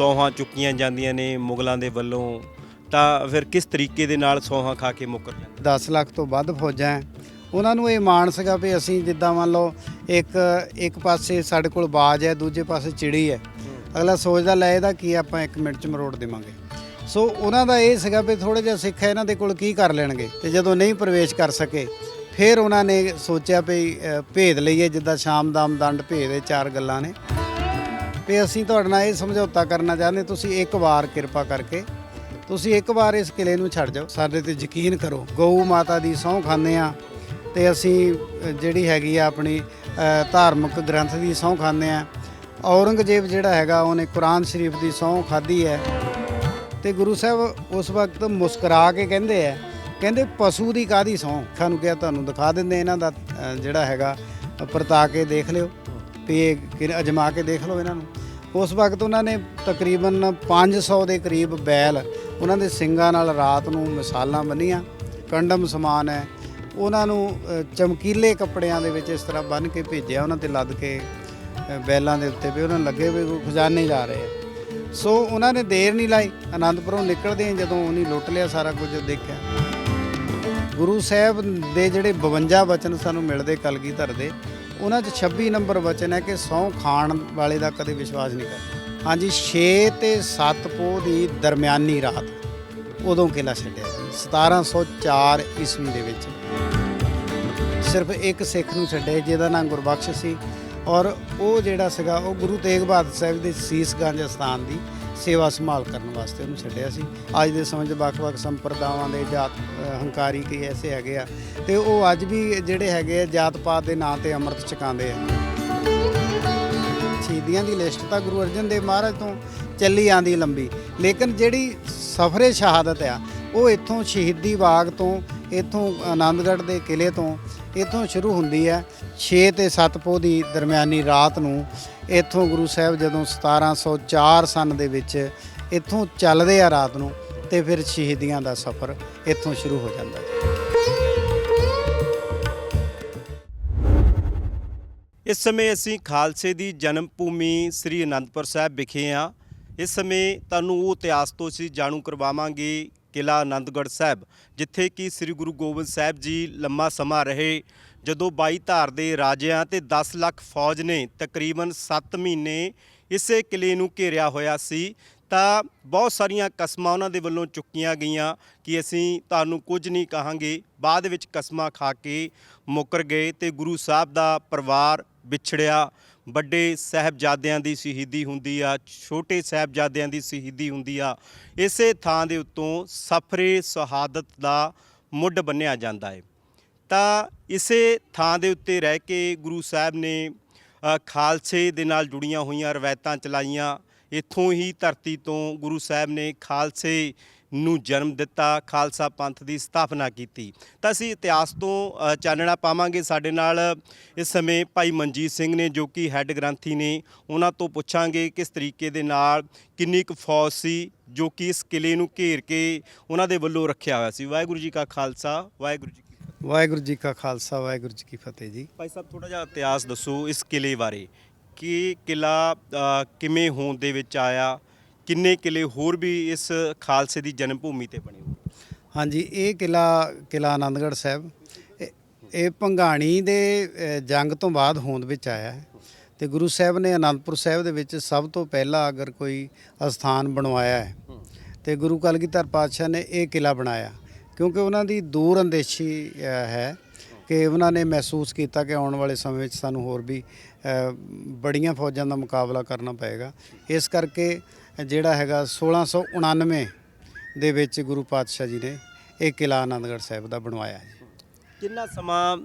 ਸੌਹਾਂ ਚੁੱਕੀਆਂ ਜਾਂਦੀਆਂ ਨੇ ਮੁਗਲਾਂ ਦੇ ਵੱਲੋਂ ਤਾਂ ਫਿਰ ਕਿਸ ਤਰੀਕੇ ਦੇ ਨਾਲ ਸੌਹਾਂ ਖਾ ਕੇ ਮੁੱਕਰ ਜਾਂਦੇ? 10 ਲੱਖ ਤੋਂ ਵੱਧ ਫੌਜਾਂ ਹੈ। ਉਹਨਾਂ ਨੂੰ ਇਹ ਮਾਣ ਸੀਗਾ ਵੀ ਅਸੀਂ ਜਿੱਦਾਂ ਮੰਨ ਲਓ ਇੱਕ ਇੱਕ ਪਾਸੇ ਸਾਡੇ ਕੋਲ ਬਾਜ ਹੈ ਦੂਜੇ ਪਾਸੇ ਚਿੜੀ ਹੈ। ਅਗਲਾ ਸੋਚਦਾ ਲੈ ਇਹਦਾ ਕੀ ਆਪਾਂ 1 ਮਿੰਟ ਚ ਮਰੋੜ ਦੇਵਾਂਗੇ। ਸੋ ਉਹਨਾਂ ਦਾ ਇਹ ਸੀਗਾ ਵੀ ਥੋੜਾ ਜਿਹਾ ਸਿੱਖ ਹੈ ਇਹਨਾਂ ਦੇ ਕੋਲ ਕੀ ਕਰ ਲੈਣਗੇ? ਤੇ ਜਦੋਂ ਨਹੀਂ ਪ੍ਰਵੇਸ਼ ਕਰ ਸਕੇ ਫਿਰ ਉਹਨਾਂ ਨੇ ਸੋਚਿਆ ਵੀ ਅ, ਭੇਦ ਲਈਏ ਜਿੱਦਾਂ ਸ਼ਾਮ ਦਾਮ ਦੰਡ ਭੇਦ ਇਹ ਚਾਰ ਗੱਲਾਂ ਨੇ। ਵੀ ਅਸੀਂ ਤੁਹਾਡੇ ਨਾਲ ਇਹ ਸਮਝੌਤਾ ਕਰਨਾ ਚਾਹੁੰਦੇ, ਤੁਸੀਂ ਇੱਕ ਵਾਰ ਕਿਰਪਾ ਕਰਕੇ, ਤੁਸੀਂ ਇੱਕ ਵਾਰ ਇਸ ਕਿਲੇ ਨੂੰ ਛੱਡ ਜਾਓ। ਸਾਡੇ ਤੇ ਯਕੀਨ ਕਰੋ, ਗਊ ਮਾਤਾ ਦੀ ਸਹੁੰ ਖਾਂਦੇ ਆ ਤੇ ਅਸੀਂ ਜਿਹੜੀ ਹੈਗੀ ਆ ਆਪਣੀ ਧਾਰਮਿਕ ਗ੍ਰੰਥ ਦੀ ਸਹੁੰ ਖਾਂਦੇ ਆ ਔਰੰਗਜ਼ੇਬ ਜਿਹੜਾ ਹੈਗਾ, ਉਹਨੇ ਕੁਰਾਨ ਸ਼ਰੀਫ ਦੀ ਸਹੁੰ ਖਾਧੀ ਹੈ ਤੇ ਗੁਰੂ ਸਾਹਿਬ ਉਸ ਵਕਤ ਮੁਸਕਰਾ ਕੇ ਕਹਿੰਦੇ ਆ, ਕਹਿੰਦੇ ਪਸ਼ੂ ਦੀ ਕਾਦੀ ਸਹੁੰ? ਸਾਨੂੰ ਕਿਹਾ, ਤੁਹਾਨੂੰ ਦਿਖਾ ਦਿੰਦੇ ਇਹਨਾਂ ਦਾ ਜਿਹੜਾ ਹੈਗਾ ਪਰਤਾ ਕੇ ਦੇਖ ਲਿਓ। ਵੀ ਇਹ ਕਿ- ਅਜਮਾ ਕੇ ਦੇਖ ਲਓ ਇਹਨਾਂ ਨੂੰ। ਉਸ ਵਕਤ ਉਹਨਾਂ ਨੇ ਤਕਰੀਬਨ 500 ਦੇ ਕਰੀਬ ਬੈਲ ਉਹਨਾਂ ਦੇ ਸਿੰਗਾਂ ਨਾਲ ਰਾਤ ਨੂੰ ਮਿਸਾਲਾਂ ਬੰਨੀਆਂ ਕੰਡਮ ਸਮਾਨ ਹੈ। ਉਹਨਾਂ ਨੂੰ ਅ, ਚਮਕੀਲੇ ਕੱਪੜਿਆਂ ਦੇ ਵਿੱਚ ਇਸ ਤਰ੍ਹਾਂ ਬੰਨ੍ਹ ਕੇ ਭੇਜਿਆ ਉਹਨਾਂ ਤੇ ਲੱਦ ਕੇ ਅ, ਬੈਲਾਂ ਦੇ ਉੱਤੇ ਵੀ ਉਹਨਾਂ ਨੂੰ ਲੱਗੇ ਵੀ ਕੋਈ ਖਜ਼ਾਨੇ ਜਾ ਰਹੇ ਆ। ਸੋ ਉਹਨਾਂ ਨੇ ਦੇਰ ਨਹੀਂ ਲਾਈ। ਆਨੰਦਪੁਰੋਂ ਨਿਕਲਦੇ ਹੀ ਜਦੋਂ ਉਹਨੇ ਲੁੱਟ ਲਿਆ ਸਾਰਾ ਕੁਝ ਦੇਖਿਆ। ਗੁਰੂ ਸਾਹਿਬ ਦੇ ਜਿਹੜੇ 52 ਵਚਨ ਸਾਨੂੰ ਮਿਲਦੇ ਕਲਗੀਧਰ ਦੇ ਉਹਨਾਂ 'ਚ 26 ਨੰਬਰ ਵਚਨ ਹੈ ਕਿ ਸੌ ਖਾਣ ਵਾਲੇ ਦਾ ਕਦੇ ਵਿਸ਼ਵਾਸ ਨਹੀਂ ਕਰਨਾ ਹਾਂਜੀ 6 ਤੇ 7 ਪੋਹ ਦੀ ਦਰਮਿਆਨੀ ਰਾਤ ਉਦੋਂ ਕਿਲਾ ਛੱਡਿਆ ਜੀ 1704 ਈਸਵੀ ਦੇ ਵਿੱਚ ਸਿਰਫ ਇੱਕ ਸਿੱਖ ਨੂੰ ਛੱਡਿਆ, ਜਿਹਦਾ ਨਾਮ ਗੁਰਬਖਸ਼ ਸੀ ਔਰ ਉਹ ਜਿਹੜਾ ਸੀਗਾ, ਉਹ ਗੁਰੂ ਤੇਗ ਬਹਾਦਰ ਸਾਹਿਬ ਦੇ ਸੀਸਗੰਜ ਸਥਾਨ ਦੀ ਸੇਵਾ ਸੰਭਾਲ ਕਰਨ ਵਾਸਤੇ ਉਹਨੂੰ ਛੱਡਿਆ ਸੀ। ਅੱਜ ਦੇ ਸਮੇਂ 'ਚ ਵੱਖ-ਵੱਖ ਸੰਪਰਦਾਵਾਂ ਦੇ ਜਾਤ ਹੰਕਾਰੀ ਕਈ ਐਸੇ ਹੈਗੇ ਆ। ਤੇ ਉਹ ਅੱਜ ਵੀ ਜਿਹੜੇ ਹੈਗੇ ਆ ਜਾਤ ਪਾਤ ਦੇ ਨਾਂ ਤੇ ਅੰਮ੍ਰਿਤ ਛਕਾਉਂਦੇ ਆ। ਸ਼ਹੀਦੀਆਂ ਦੀ ਲਿਸਟ ਤਾਂ ਗੁਰੂ ਅਰਜਨ ਦੇਵ ਮਹਾਰਾਜ ਤੋਂ ਚੱਲੀ ਆਂਦੀ ਲੰਬੀ। ਲੇਕਿਨ ਜਿਹੜੀ ਸਫਰੇ ਸ਼ਹਾਦਤ ਆ, ਉਹ ਇੱਥੋਂ ਸ਼ਹੀਦੀ ਬਾਗ ਤੋਂ, ਇੱਥੋਂ ਆਨੰਦਗੜ੍ਹ ਦੇ ਕਿਲੇ ਤੋਂ, ਇੱਥੋਂ ਸ਼ੁਰੂ ਹੁੰਦੀ ਹੈ 6 ਤੇ 7 ਪੋਹ ਦੀ ਦਰਮਿਆਨੀ ਰਾਤ ਨੂੰ ਇੱਥੋਂ ਗੁਰੂ ਸਾਹਿਬ ਜਦੋਂ 1704 ਸਨ ਦੇ ਵਿੱਚ ਇੱਥੋਂ ਚੱਲਦੇ ਆ ਰਾਤ ਨੂੰ ਤੇ ਫਿਰ ਸ਼ਹੀਦੀਆਂ ਦਾ ਸਫ਼ਰ ਇੱਥੋਂ ਸ਼ੁਰੂ ਹੋ ਜਾਂਦਾ ਹੈ। ਇਸ ਸਮੇਂ ਅਸੀਂ ਖਾਲਸੇ ਦੀ ਜਨਮ ਭੂਮੀ ਸ੍ਰੀ ਅਨੰਦਪੁਰ ਸਾਹਿਬ ਵਿਖੇ ਹਾਂ। ਇਸ ਸਮੇਂ ਤੁਹਾਨੂੰ ਉਹ ਇਤਿਹਾਸ ਤੋਂ ਅਸੀਂ ਜਾਣੂ ਕਰਵਾਵਾਂਗੇ ਕਿਲਾ ਆਨੰਦਗੜ੍ਹ ਸਾਹਿਬ, ਜਿੱਥੇ ਕਿ ਸ੍ਰੀ ਗੁਰੂ ਗੋਬਿੰਦ ਸਾਹਿਬ ਜੀ ਲੰਮਾ ਸਮਾਂ ਰਹੇ। ਜਦੋਂ 22 ਧਾਰ ਦੇ ਰਾਜਿਆਂ ਤੇ 10 ਲੱਖ ਫੌਜ ਨੇ ਤਕਰੀਬਨ 7 ਮਹੀਨੇ ਇਸੇ ਕਿਲੇ ਨੂੰ ਘੇਰਿਆ ਹੋਇਆ ਸੀ, ਤਾਂ ਬਹੁਤ ਸਾਰੀਆਂ ਕਸਮਾਂ ਉਹਨਾਂ ਦੇ ਵੱਲੋਂ ਚੁੱਕੀਆਂ ਗਈਆਂ ਕਿ ਅਸੀਂ ਤੁਹਾਨੂੰ ਕੁਝ ਨਹੀਂ ਕਹਾਂਗੇ। ਬਾਅਦ ਵਿੱਚ ਕਸਮਾਂ ਖਾ ਕੇ ਮੁੱਕਰ ਗਏ ਤੇ ਗੁਰੂ ਸਾਹਿਬ ਦਾ ਪਰਿਵਾਰ ਵਿਛੜਿਆ। ਵੱਡੇ ਸਾਹਿਬਜ਼ਾਦਿਆਂ ਦੀ ਸ਼ਹੀਦੀ ਹੁੰਦੀ ਆ, ਛੋਟੇ ਸਾਹਿਬਜ਼ਾਦਿਆਂ ਦੀ ਸ਼ਹੀਦੀ ਹੁੰਦੀ ਆ। ਇਸੇ ਥਾਂ ਦੇ ਉੱਤੋਂ ਸਫਰੇ ਸ਼ਹਾਦਤ ਦਾ ਮੁੱਢ ਬੰਨਿਆ ਜਾਂਦਾ ਹੈ ਤਾਂ ਇਸੇ ਥਾਂ ਦੇ ਉੱਤੇ ਰਹਿ ਕੇ ਗੁਰੂ ਸਾਹਿਬ ਨੇ ਖਾਲਸੇ ਦੇ ਨਾਲ ਜੁੜੀਆਂ ਹੋਈਆਂ ਰਵਾਇਤਾਂ ਚਲਾਈਆਂ। ਇੱਥੋਂ ਹੀ ਧਰਤੀ ਤੋਂ ਗੁਰੂ ਸਾਹਿਬ ਨੇ ਖਾਲਸੇ ਨੂੰ ਜਨਮ ਦਿੱਤਾ, ਖਾਲਸਾ ਪੰਥ ਦੀ ਸਥਾਪਨਾ ਕੀਤੀ। ਤਾਂ ਅਸੀਂ ਇਤਿਹਾਸ ਤੋਂ ਚਾਨਣਾ ਪਾਵਾਂਗੇ ਸਾਡੇ ਨਾਲ। ਇਸ ਸਮੇਂ ਭਾਈ ਮਨਜੀਤ ਸਿੰਘ ਨੇ ਜੋ ਕਿ ਹੈੱਡ ਗ੍ਰੰਥੀ ਨੇ, ਉਹਨਾਂ ਤੋਂ ਪੁੱਛਾਂਗੇ ਕਿਸ ਤਰੀਕੇ ਦੇ ਨਾਲ ਕਿੰਨੀ ਕੁ ਫੌਜ ਸੀ, ਜੋ ਕਿ ਇਸ ਕਿਲੇ ਨੂੰ ਘੇਰ ਕੇ ਉਹਨਾਂ ਦੇ ਵੱਲੋਂ ਰੱਖਿਆ ਹੋਇਆ ਸੀ। ਵਾਹਿਗੁਰੂ ਜੀ ਕਾ ਖਾਲਸਾ, ਵਾਹਿਗੁਰੂ ਜੀ ਵਾਹਿਗੁਰੂ ਜੀ ਕਾ ਖਾਲਸਾ ਵਾਹਿਗੁਰੂ ਜੀ ਕੀ ਫਤਿਹ ਜੀ। ਭਾਈ ਸਾਹਿਬ ਥੋੜਾ ਜਿਹਾ ਇਤਿਹਾਸ ਦੱਸੋ ਇਸ ਕਿਲੇ ਬਾਰੇ। ਕਿ ਕਿਲਾ ਕਿਵੇਂ ਹੋਂਦ ਦੇ ਵਿੱਚ ਆਇਆ? ਕਿੰਨੇ ਕਿਲੇ ਹੋਰ ਵੀ ਇਸ ਖਾਲਸੇ ਦੀ ਜਨਮ ਭੂਮੀ ਤੇ ਬਣੇ ਹੋਏ? ਹਾਂਜੀ ਇਹ ਕਿਲਾ ਕਿਲਾ ਆਨੰਦਗੜ੍ਹ ਸਾਹਿਬ। ਇਹ- ਭੰਗਾਣੀ ਦੇ ਜੰਗ ਤੋਂ ਬਾਅਦ ਹੋਂਦ ਵਿੱਚ ਆਇਆ ਹੈ। ਤੇ ਗੁਰੂ ਸਾਹਿਬ ਨੇ ਆਨੰਦਪੁਰ ਸਾਹਿਬ ਦੇ ਵਿੱਚ ਸਭ ਤੋਂ ਪਹਿਲਾਂ ਅਗਰ ਕੋਈ ਅਸਥਾਨ ਬਣਵਾਇਆ ਹੈ ਤੇ ਗੁਰੂ ਕਲਗੀਧਰ ਪਾਤਸ਼ਾਹ ਨੇ ਇਹ ਕਿਲਾ ਬਣਾਇਆ। ਕਿਉਂਕਿ ਉਹਨਾਂ ਦੀ ਦੂਰ ਅੰਦੇਸ਼ੀ ਹੈ ਕਿ ਉਹਨਾਂ ਨੇ ਮਹਿਸੂਸ ਕੀਤਾ ਕਿ ਆਉਣ ਵਾਲੇ ਸਮੇਂ ਵਿੱਚ ਸਾਨੂੰ ਹੋਰ ਵੀ ਬੜੀਆਂ ਫੌਜਾਂ ਦਾ ਮੁਕਾਬਲਾ ਕਰਨਾ ਪਏਗਾ। ਇਸ ਕਰਕੇ ਜਿਹੜਾ ਹੈਗਾ 1699 ਦੇ ਵਿੱਚ ਗੁਰੂ ਪਾਤਸ਼ਾਹ ਜੀ ਨੇ ਇਹ ਕਿਲਾ ਆਨੰਦਗੜ੍ਹ ਸਾਹਿਬ ਦਾ ਬਣਵਾਇਆ ਜੀ। ਕਿੰਨਾ ਸਮਾਂ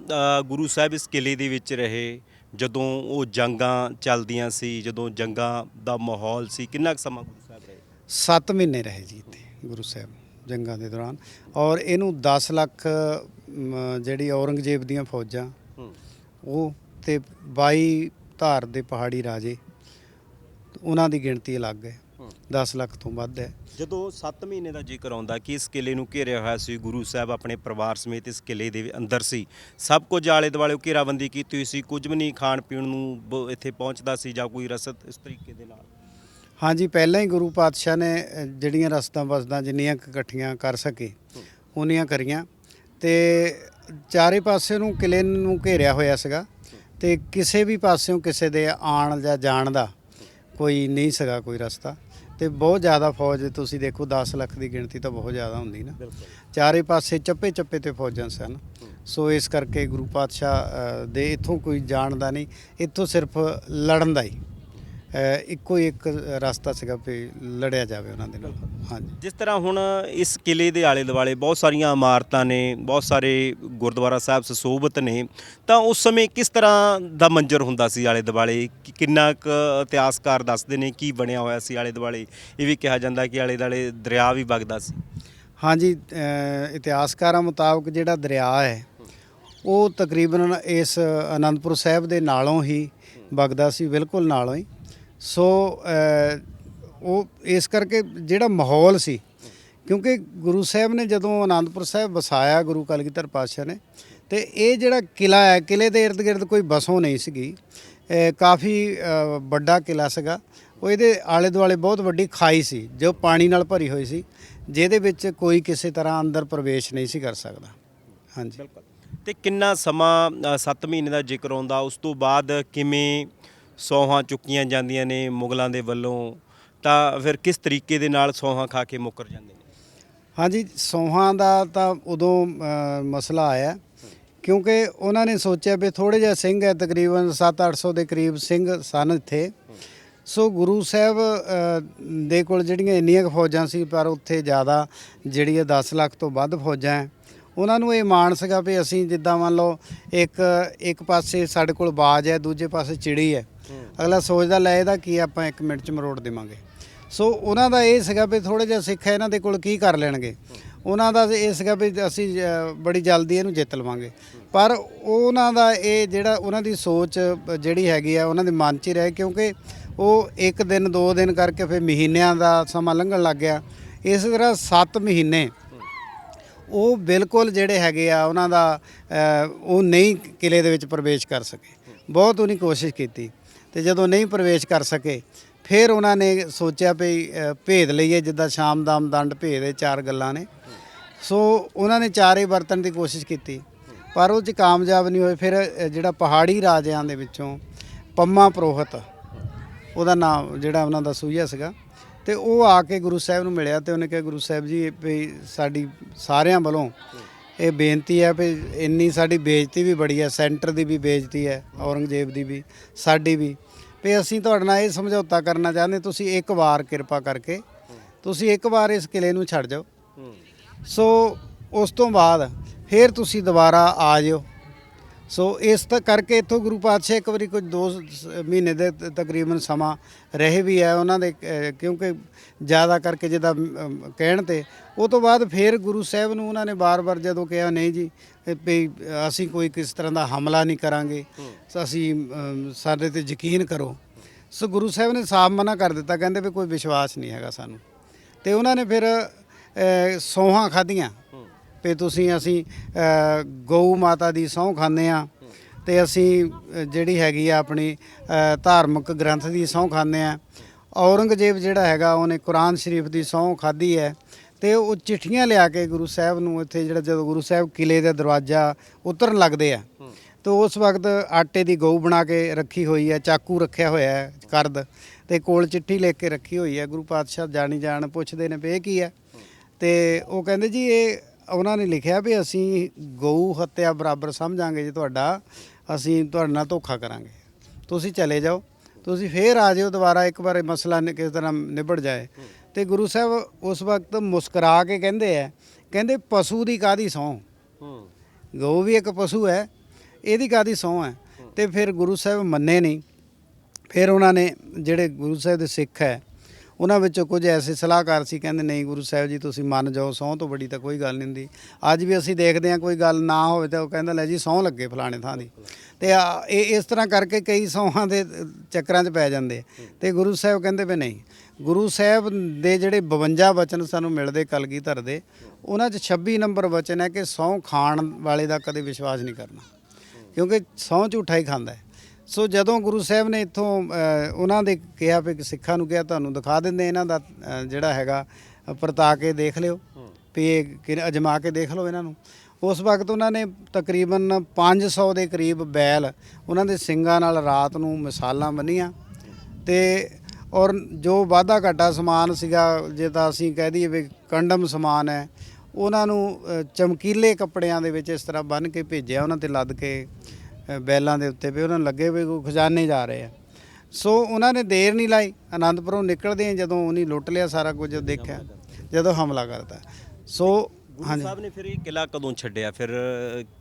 ਗੁਰੂ ਸਾਹਿਬ ਇਸ ਕਿਲੇ ਦੇ ਵਿੱਚ ਰਹੇ? ਜਦੋਂ ਉਹ ਜੰਗਾਂ ਚੱਲਦੀਆਂ ਸੀ ਜਦੋਂ ਜੰਗਾਂ ਦਾ ਮਾਹੌਲ ਸੀ ਕਿੰਨਾ ਸਮਾਂ ਗੁਰੂ ਸਾਹਿਬ ਰਹੇ? 7 ਮਹੀਨੇ ਰਹੇ ਜੀ ਇੱਥੇ ਗੁਰੂ ਸਾਹਿਬ। ਜੰਗਾਂ ਦੇ ਦੌਰਾਨ। ਔਰ ਇਹਨੂੰ 10 ਲੱਖ ਜਿਹੜੀ ਔਰੰਗਜ਼ੇਬ ਦੀਆਂ ਫੌਜਾਂ ਉਹ ਤੇ 22 ਧਾਰ ਦੇ ਪਹਾੜੀ ਰਾਜੇ ਉਹਨਾਂ ਦੀ ਗਿਣਤੀ ਅਲੱਗ ਹੈ। 10 ਲੱਖ ਤੋਂ ਵੱਧ ਹੈ। ਜਦੋਂ 7 ਮਹੀਨੇ ਦਾ ਜ਼ਿਕਰ ਆਉਂਦਾ ਕਿ ਇਸ ਕਿਲੇ ਨੂੰ ਘੇਰਿਆ ਹੋਇਆ ਸੀ ਗੁਰੂ ਸਾਹਿਬ ਆਪਣੇ ਪਰਿਵਾਰ ਸਮੇਤ ਇਸ ਕਿਲੇ ਦੇ ਅੰਦਰ ਸੀ ਸਭ ਕੁਝ ਆਲੇ ਦੁਆਲੇ ਘੇਰਾਬੰਦੀ ਕੀਤੀ ਹੋਈ ਸੀ ਕੁਝ ਵੀ ਨਹੀਂ ਖਾਣ ਪੀਣ ਨੂੰ ਬ- ਇੱਥੇ ਪਹੁੰਚਦਾ ਸੀ ਜਾਂ ਕੋਈ ਰਸਦ ਇਸ ਤਰੀਕੇ ਦੇ ਨਾਲ? ਹਾਂਜੀ ਪਹਿਲਾਂ ਹੀ ਗੁਰੂ ਪਾਤਸ਼ਾਹ ਨੇ ਜਿਹੜੀਆਂ ਰਸਤਾਂ ਵਸਦਾਂ ਜਿੰਨੀਆਂ ਇਕੱਠੀਆਂ ਕਰ ਸਕੇ ਉਨੀਆਂ ਕਰੀਆਂ ਤੇ ਚਾਰੇ ਪਾਸੇ ਨੂੰ ਕਿਲੇ ਨੂੰ ਘੇਰਿਆ ਹੋਇਆ ਸੀਗਾ ਤੇ ਕਿਸੇ ਵੀ ਪਾਸਿਓਂ ਕਿਸੇ ਦੇ ਆਣ ਜਾਂ ਜਾਣ ਦਾ ਕੋਈ ਨਹੀਂ ਸੀਗਾ ਕੋਈ ਰਸਤਾ ਤੇ ਬਹੁਤ ਜ਼ਿਆਦਾ ਫੌਜ ਤੁਸੀਂ ਦੇਖੋ 10 ਲੱਖ ਦੀ ਗਿਣਤੀ ਤਾਂ ਬਹੁਤ ਜ਼ਿਆਦਾ ਹੁੰਦੀ ਨਾ। ਚਾਰੇ ਪਾਸੇ ਚੱਪੇ ਚੱਪੇ ਤੇ ਫੌਜਾਂ ਸਨ। ਸੋ ਇਸ ਕਰਕੇ ਗੁਰੂ ਪਾਤਸ਼ਾਹ ਦੇ ਇੱਥੋਂ ਕੋਈ ਜਾਣ ਦਾ ਨਹੀਂ ਇੱਥੋਂ ਸਿਰਫ ਲੜਨ ਦਾ ਹੀ। ਇੱਕੋ ਹੀ ਇੱਕ ਰਸਤਾ ਸੀਗਾ ਵੀ ਲੜਿਆ ਜਾਵੇ ਉਹਨਾਂ ਦੇ ਨਾਲ। ਹਾਂਜੀ। ਜਿਸ ਤਰ੍ਹਾਂ ਹੁਣ ਇਸ ਕਿਲੇ ਦੇ ਆਲੇ ਦੁਆਲੇ ਬਹੁਤ ਸਾਰੀਆਂ ਇਮਾਰਤਾਂ ਨੇ ਬਹੁਤ ਸਾਰੇ ਗੁਰਦੁਆਰਾ ਸਾਹਿਬ ਸੁਸ਼ੋਭਿਤ ਨੇ ਤਾਂ ਉਸ ਸਮੇਂ ਕਿਸ ਤਰ੍ਹਾਂ ਦਾ ਮੰਜ਼ਰ ਹੁੰਦਾ ਸੀ ਆਲੇ ਦੁਆਲੇ ਕਿ ਕਿੰਨਾ ਕੁ ਇਤਿਹਾਸਕਾਰ ਦੱਸਦੇ ਨੇ ਕੀ ਬਣਿਆ ਹੋਇਆ ਸੀ ਆਲੇ ਦੁਆਲੇ ਇਹ ਵੀ ਕਿਹਾ ਜਾਂਦਾ ਕਿ ਆਲੇ ਦੁਆਲੇ ਦਰਿਆ ਵੀ ਵਗਦਾ ਸੀ। ਹਾਂਜੀ ਅ, ਇਤਿਹਾਸਕਾਰਾਂ ਮੁਤਾਬਕ ਜਿਹੜਾ ਦਰਿਆ ਹੈ ਉਹ ਤਕਰੀਬਨ ਇਸ ਅਨੰਦਪੁਰ ਸਾਹਿਬ ਦੇ ਨਾਲੋਂ ਹੀ ਵਗਦਾ ਸੀ ਬਿਲਕੁਲ ਨਾਲੋਂ ਹੀ। ਸੋ ਉਹ ਇਸ ਕਰਕੇ ਜਿਹੜਾ ਮਾਹੌਲ ਸੀ, ਕਿਉਂਕਿ ਗੁਰੂ ਸਾਹਿਬ ਨੇ ਜਦੋਂ ਅਨੰਦਪੁਰ ਸਾਹਿਬ ਵਸਾਇਆ, ਗੁਰੂ ਕਲਗੀਧਰ ਪਾਤਸ਼ਾਹ ਨੇ, ਤੇ ਇਹ ਜਿਹੜਾ ਕਿਲਾ ਹੈ ਕਿਲੇ ਦੇ ਇਰਦ ਗਿਰਦ ਕੋਈ ਬਸੋਂ ਨਹੀਂ ਸੀਗੀ ਕਾਫੀ ਵੱਡਾ ਕਿਲਾ ਸੀਗਾ। ਉਹ ਇਹਦੇ ਆਲੇ ਦੁਆਲੇ ਬਹੁਤ ਵੱਡੀ ਖਾਈ ਸੀ, ਜੋ ਪਾਣੀ ਨਾਲ ਭਰੀ ਹੋਈ ਸੀ, ਜਿਹਦੇ ਵਿੱਚ ਕੋਈ ਕਿਸੇ ਤਰ੍ਹਾਂ ਅੰਦਰ ਪ੍ਰਵੇਸ਼ ਨਹੀਂ ਸੀ ਕਰ ਸਕਦਾ। ਹਾਂਜੀ। ਤੇ ਕਿੰਨਾ ਸਮਾਂ 7 ਮਹੀਨੇ ਦਾ ਜ਼ਿਕਰ ਆਉਂਦਾ, ਉਸ ਤੋਂ ਬਾਅਦ ਕਿਵੇਂ ਸੌਹਾਂ ਚੁੱਕੀਆਂ ਜਾਂਦੀਆਂ ਨੇ ਮੁਗਲਾਂ ਦੇ ਵੱਲੋਂ ਤਾਂ ਫਿਰ ਕਿਸ ਤਰੀਕੇ ਦੇ ਨਾਲ ਸੌਹਾਂ ਖਾ ਕੇ ਮੁੱਕਰ ਜਾਂਦੇ ਨੇ? ਹਾਂਜੀ ਸੌਹਾਂ ਦਾ ਤਾਂ ਉਦੋਂ ਅ, ਮਸਲਾ ਆਇਆ ਕਿਉਂਕਿ ਉਹਨਾਂ ਨੇ ਸੋਚਿਆ ਵੀ ਥੋੜੇ ਜਿਹਾ ਸਿੰਘ ਹੈ ਤਕਰੀਬਨ 7-800 ਦੇ ਕਰੀਬ ਸਿੰਘ ਸਨ ਇੱਥੇ। ਸੋ ਗੁਰੂ ਸਾਹਿਬ ਅ, ਦੇ ਕੋਲ ਜਿਹੜੀਆਂ ਇੰਨੀਆਂ ਕੁ ਫੌਜਾਂ ਸੀ ਪਰ ਉੱਥੇ ਜ਼ਿਆਦਾ ਜਿਹੜੀ ਹੈ 10 ਲੱਖ ਤੋਂ ਵੱਧ ਫੌਜਾਂ ਹੈ ਉਹਨਾਂ ਨੂੰ ਇਹ ਮਾਣ ਸੀਗਾ ਵੀ ਅਸੀਂ ਜਿੱਦਾਂ ਮੰਨ ਲਓ ਇੱਕ ਇੱਕ ਪਾਸੇ ਸਾਡੇ ਕੋਲ ਬਾਜ ਹੈ ਦੂਜੇ ਪਾਸੇ ਚਿੜੀ ਹੈ। ਅਗਲਾ ਸੋਚਦਾ, ਲੈ ਇਹਦਾ ਕੀ ਆਪਾਂ 1 ਮਿੰਟ ਚ ਮਰੋੜ ਦੇਵਾਂਗੇ। ਸੋ ਉਹਨਾਂ ਦਾ ਇਹ ਸੀਗਾ ਵੀ ਥੋੜੇ ਜਿਹਾ ਸਿੱਖ ਹੈ, ਇਹਨਾਂ ਦੇ ਕੋਲ ਕੀ ਕਰ ਲੈਣਗੇ। ਉਹਨਾਂ ਦਾ ਇਹ ਸੀਗਾ ਵੀ ਅਸੀਂ ਬੜੀ ਜਲਦੀ ਇਹਨੂੰ ਜਿੱਤ ਲਵਾਂਗੇ। ਪਰ ਉਹਨਾਂ ਦਾ ਇਹ ਜਿਹੜਾ ਉਹਨਾਂ ਦੀ ਸੋਚ ਜਿਹੜੀ ਹੈਗੀ ਆ, ਉਹਨਾਂ ਦੇ ਮਨ 'ਚ ਹੀ ਰਹੇ, ਕਿਉਂਕਿ ਉਹ ਇੱਕ ਦਿਨ, ਦੋ ਦਿਨ ਕਰਕੇ ਫਿਰ ਮਹੀਨਿਆਂ ਦਾ ਸਮਾਂ ਲੰਘਣ ਲੱਗ ਗਿਆ। ਇਸ ਤਰ੍ਹਾਂ 7 ਮਹੀਨੇ ਉਹ ਬਿਲਕੁਲ ਜਿਹੜੇ ਹੈਗੇ ਆ, ਉਹਨਾਂ ਦਾ ਉਹ ਨਹੀਂ ਕਿਲੇ ਦੇ ਵਿੱਚ ਪ੍ਰਵੇਸ਼ ਕਰ ਸਕੇ। ਬਹੁਤ ਉਹਨੇ ਕੋਸ਼ਿਸ਼ ਕੀਤੀ। ਤੇ ਜਦੋਂ ਨਹੀਂ ਪ੍ਰਵੇਸ਼ ਕਰ ਸਕੇ, ਫਿਰ ਉਹਨਾਂ ਨੇ ਸੋਚਿਆ ਵੀ ਭੇਦ ਲਈਏ, ਜਿੱਦਾਂ ਸ਼ਾਮ ਦਾਮ ਦੰਡ ਭੇਦ ਇਹ ਚਾਰ ਗੱਲਾਂ ਨੇ। ਸੋ ਉਹਨਾਂ ਨੇ ਚਾਰੇ ਵਰਤਣ ਦੀ ਕੋਸ਼ਿਸ਼ ਕੀਤੀ, ਪਰ ਉਹ ਚ ਕਾਮਯਾਬ ਨਹੀਂ ਹੋਏ। ਫਿਰ ਜਿਹੜਾ ਪਹਾੜੀ ਰਾਜਿਆਂ ਦੇ ਵਿੱਚੋਂ ਪੰਮਾ ਪ੍ਰੋਹਤ, ਉਹਦਾ ਨਾਮ, ਜਿਹੜਾ ਉਹਨਾਂ ਦਾ ਸੂਈਆ ਸੀਗਾ, ਤੇ ਉਹ ਆ ਕੇ ਗੁਰੂ ਸਾਹਿਬ ਨੂੰ ਮਿਲਿਆ ਤੇ ਉਹਨੇ ਕਿਹਾ, ਗੁਰੂ ਸਾਹਿਬ ਜੀ, ਵੀ ਸਾਡੀ ਸਾਰਿਆਂ ਵੱਲੋਂ ਇਹ ਬੇਨਤੀ ਹੈ ਵੀ ਇੰਨੀ ਸਾਡੀ ਬੇਇੱਜ਼ਤੀ ਵੀ ਬੜੀ ਹੈ, ਸੈਂਟਰ ਦੀ ਵੀ ਬੇਇੱਜ਼ਤੀ ਹੈ, ਔਰੰਗਜ਼ੇਬ ਦੀ ਵੀ, ਸਾਡੀ ਵੀ। ਵੀ ਅਸੀਂ ਤੁਹਾਡੇ ਨਾਲ ਇਹ ਸਮਝੌਤਾ ਕਰਨਾ ਚਾਹੁੰਦੇ, ਤੁਸੀਂ ਇੱਕ ਵਾਰ ਕਿਰਪਾ ਕਰਕੇ ਤੁਸੀਂ ਇੱਕ ਵਾਰ ਇਸ ਕਿਲੇ ਨੂੰ ਛੱਡ ਜਾਓ। ਸੋ ਉਸ ਤੋਂ ਬਾਅਦ ਫਿਰ ਤੁਸੀਂ ਦੁਬਾਰਾ ਆ ਜਿਓ। ਸੋ ਇਸ ਤਾਂ, ਕਰਕੇ ਇੱਥੋਂ ਗੁਰੂ ਪਾਤਸ਼ਾਹ ਇੱਕ ਵਾਰੀ ਕੁਝ 2 ਮਹੀਨੇ ਦੇ ਤਕਰੀਬਨ ਸਮਾਂ ਰਹੇ ਵੀ ਹੈ ਉਹਨਾਂ ਦੇ ਕਿਉਂਕਿ ਜ਼ਿਆਦਾ ਕਰਕੇ ਜਿਹਦਾ ਕਹਿਣ ਤੇ। ਉਹ ਤੋਂ ਬਾਅਦ ਫਿਰ ਗੁਰੂ ਸਾਹਿਬ ਨੂੰ ਉਹਨਾਂ ਨੇ ਬਾਰ-ਬਾਰ ਜਦੋਂ ਕਿਹਾ, ਨਹੀਂ ਜੀ ਵੀ ਅਸੀਂ ਕੋਈ ਕਿਸ ਤਰ੍ਹਾਂ ਦਾ ਹਮਲਾ ਨਹੀਂ ਕਰਾਂਗੇ ਅਸੀਂ ਅਮ, ਸਾਡੇ ਤੇ ਯਕੀਨ ਕਰੋ। ਸੋ ਗੁਰੂ ਸਾਹਿਬ ਨੇ ਸਾਫ਼ ਮਨਾ ਕਰ ਦਿੱਤਾ ਕਹਿੰਦੇ ਵੀ ਕੋਈ ਵਿਸ਼ਵਾਸ ਨਹੀਂ ਹੈਗਾ ਸਾਨੂੰ। ਤੇ ਉਹਨਾਂ ਨੇ ਫਿਰ ਅ, ਸੌਹਾਂ ਖਾਧੀਆਂ। ਵੀ ਤੁਸੀਂ ਅਸੀਂ ਅ, ਗਊ ਮਾਤਾ ਦੀ ਸਹੁੰ ਖਾਂਦੇ ਆ ਤੇ ਅਸੀਂ ਅ, ਜਿਹੜੀ ਹੈਗੀ ਆ ਆਪਣੀ ਅ, ਧਾਰਮਿਕ ਗ੍ਰੰਥ ਦੀ ਸਹੁੰ ਖਾਂਦੇ ਆ ਔਰੰਗਜ਼ੇਬ ਜਿਹੜਾ ਹੈਗਾ ਉਹਨੇ ਕੁਰਾਨ ਸ਼ਰੀਫ ਦੀ ਸਹੁੰ ਖਾਧੀ ਹੈ। ਤੇ ਉਹ ਚਿੱਠੀਆਂ ਲਿਆ ਕੇ ਗੁਰੂ ਸਾਹਿਬ ਨੂੰ ਇੱਥੇ ਜਿਹੜਾ ਜਦੋਂ ਗੁਰੂ ਸਾਹਿਬ ਕਿਲੇ ਦਾ ਦਰਵਾਜ਼ਾ ਉਤਰਨ ਲੱਗਦੇ ਆ ਤੇ ਉਸ ਵਕਤ ਆਟੇ ਦੀ ਗਊ ਬਣਾ ਕੇ ਰੱਖੀ ਹੋਈ ਹੈ ਚਾਕੂ ਰੱਖਿਆ ਹੋਇਆ ਹੈ ਕਰਦ ਤੇ ਕੋਲ ਚਿੱਠੀ ਲਿਖ ਕੇ ਰੱਖੀ ਹੋਈ ਹੈ ਗੁਰੂ ਪਾਤਸ਼ਾਹ ਜਾਣੀ ਜਾਣ ਪੁੱਛਦੇ ਨੇ ਵੀ ਇਹ ਕੀ ਹੈ। ਤੇ ਉਹ ਕਹਿੰਦੇ ਜੀ ਇਹ ਉਹਨਾਂ ਨੇ ਲਿਖਿਆ ਵੀ ਅਸੀਂ ਗਊ ਹੱਤਿਆ ਬਰਾਬਰ ਸਮਝਾਂਗੇ ਜੀ ਤੁਹਾਡਾ ਅਸੀਂ ਤੁਹਾਡੇ ਨਾਲ ਧੋਖਾ ਕਰਾਂਗੇ। ਤੁਸੀਂ ਚਲੇ ਜਾਓ ਤੁਸੀਂ ਫੇਰ ਆ ਜਿਓ ਦੁਬਾਰਾ ਇੱਕ ਵਾਰ ਇਹ ਮਸਲਾ ਕਿਸ ਤਰ੍ਹਾਂ ਨਿਬੜ ਜਾਏ। ਤੇ ਗੁਰੂ ਸਾਹਿਬ ਉਸ ਵਕਤ ਮੁਸਕਰਾ ਕੇ ਕਹਿੰਦੇ ਆ ਕਹਿੰਦੇ ਪਸ਼ੂ ਦੀ ਕਾਦੀ ਸਹੁੰ? ਗਊ ਵੀ ਇੱਕ ਪਸ਼ੂ ਹੈ ਇਹਦੀ ਕਾਦੀ ਸਹੁੰ ਹੈ? ਤੇ ਫਿਰ ਗੁਰੂ ਸਾਹਿਬ ਮੰਨੇ ਨਹੀਂ। ਫਿਰ ਉਹਨਾਂ ਨੇ ਜਿਹੜੇ ਗੁਰੂ ਸਾਹਿਬ ਦੇ ਸਿੱਖ ਹੈ ਉਹਨਾਂ ਵਿੱਚੋਂ ਕੁਝ ਐਸੇ ਸਲਾਹਕਾਰ ਸੀ ਕਹਿੰਦੇ ਨਹੀਂ ਗੁਰੂ ਸਾਹਿਬ ਜੀ ਤੁਸੀਂ ਮੰਨ ਜਾਓ ਸਹੁੰ ਤੋਂ ਬੜੀ ਤਾਂ ਕੋਈ ਗੱਲ ਨਹੀਂ ਹੁੰਦੀ। ਅੱਜ ਵੀ ਅਸੀਂ ਦੇਖਦੇ ਹਾਂ ਕੋਈ ਗੱਲ ਨਾ ਹੋਵੇ ਤਾਂ ਉਹ ਕਹਿੰਦਾ ਲੈ ਜੀ ਸਹੁੰ ਲੱਗੇ ਫਲਾਣੇ ਥਾਂ ਦੀ। ਤੇ ਇਹ ਇਸ ਤਰ੍ਹਾਂ ਕਰਕੇ ਕਈ ਸਹੁੰਆਂ ਦੇ ਚੱਕਰਾਂ 'ਚ ਪੈ ਜਾਂਦੇ। ਤੇ ਗੁਰੂ ਸਾਹਿਬ ਕਹਿੰਦੇ ਵੀ ਨਹੀਂ ਗੁਰੂ ਸਾਹਿਬ ਦੇ ਜਿਹੜੇ 52 ਵਚਨ ਸਾਨੂੰ ਮਿਲਦੇ ਕਲਗੀ ਧਰ ਦੇ, ਉਹਨਾਂ 'ਚ 26 ਨੰਬਰ ਵਚਨ ਹੈ ਕਿ ਸਹੁੰ ਖਾਣ ਵਾਲੇ ਦਾ ਕਦੇ ਵਿਸ਼ਵਾਸ ਨਹੀਂ ਕਰਨਾ। ਕਿਉਂਕਿ ਸਹੁੰ ਝੂਠਾ ਹੀ ਖਾਂਦਾ ਹੈ। ਸੋ ਜਦੋਂ ਗੁਰੂ ਸਾਹਿਬ ਨੇ ਇੱਥੋਂ ਉਹਨਾਂ ਦੇ ਕਿਹਾ ਵੀ ਸਿੱਖਾਂ ਨੂੰ ਕਿਹਾ, ਤੁਹਾਨੂੰ ਦਿਖਾ ਦਿੰਦੇ ਇਹਨਾਂ ਦਾ ਜਿਹੜਾ ਹੈਗਾ, ਪਰਤਾ ਕੇ ਦੇਖ ਲਿਓ, ਵੀ ਇਹ ਅਜਮਾ ਕੇ ਦੇਖ ਲਓ ਇਹਨਾਂ ਨੂੰ। ਉਸ ਵਕਤ ਉਹਨਾਂ ਨੇ ਤਕਰੀਬਨ 500 ਦੇ ਕਰੀਬ ਬੈਲ ਉਹਨਾਂ ਦੇ ਸਿੰਗਾਂ ਨਾਲ ਰਾਤ ਨੂੰ ਮਿਸਾਲਾਂ ਬੰਨੀਆਂ ਤੇ ਔਰ ਜੋ ਵਾਧਾ ਘਾਟਾ ਸਮਾਨ ਸੀਗਾ, ਜੇ ਤਾਂ ਅਸੀਂ ਕਹਿ ਦਈਏ ਵੀ ਕੰਡਮ ਸਮਾਨ ਹੈ, ਉਹਨਾਂ ਨੂੰ ਚਮਕੀਲੇ ਕੱਪੜਿਆਂ ਦੇ ਵਿੱਚ ਇਸ ਤਰ੍ਹਾਂ ਬੰਨ੍ਹ ਕੇ ਭੇਜਿਆ, ਉਹਨਾਂ ਤੇ ਲੱਦ ਕੇ ਬੈਲਾਂ ਦੇ ਉੱਤੇ ਵੀ ਉਹਨਾਂ ਨੂੰ ਲੱਗੇ ਵੀ ਕੋਈ ਖਜ਼ਾਨੇ ਜਾ ਰਹੇ ਆ। ਸੋ ਉਹਨਾਂ ਨੇ ਦੇਰ ਨਹੀਂ ਲਾਈ ਆਨੰਦਪੁਰੋਂ ਨਿਕਲਦੇ ਜਦੋਂ ਉਹਨੇ ਲੁੱਟ ਲਿਆ ਸਾਰਾ ਕੁਝ, ਦੇਖਿਆ, ਜਦੋਂ ਹਮਲਾ ਕਰਤਾ। ਸੋ ਗੁਰੂ ਸਾਹਿਬ ਨੇ ਫਿਰ ਇਹ ਕਿਲਾ ਕਦੋਂ ਛੱਡਿਆ? ਫਿਰ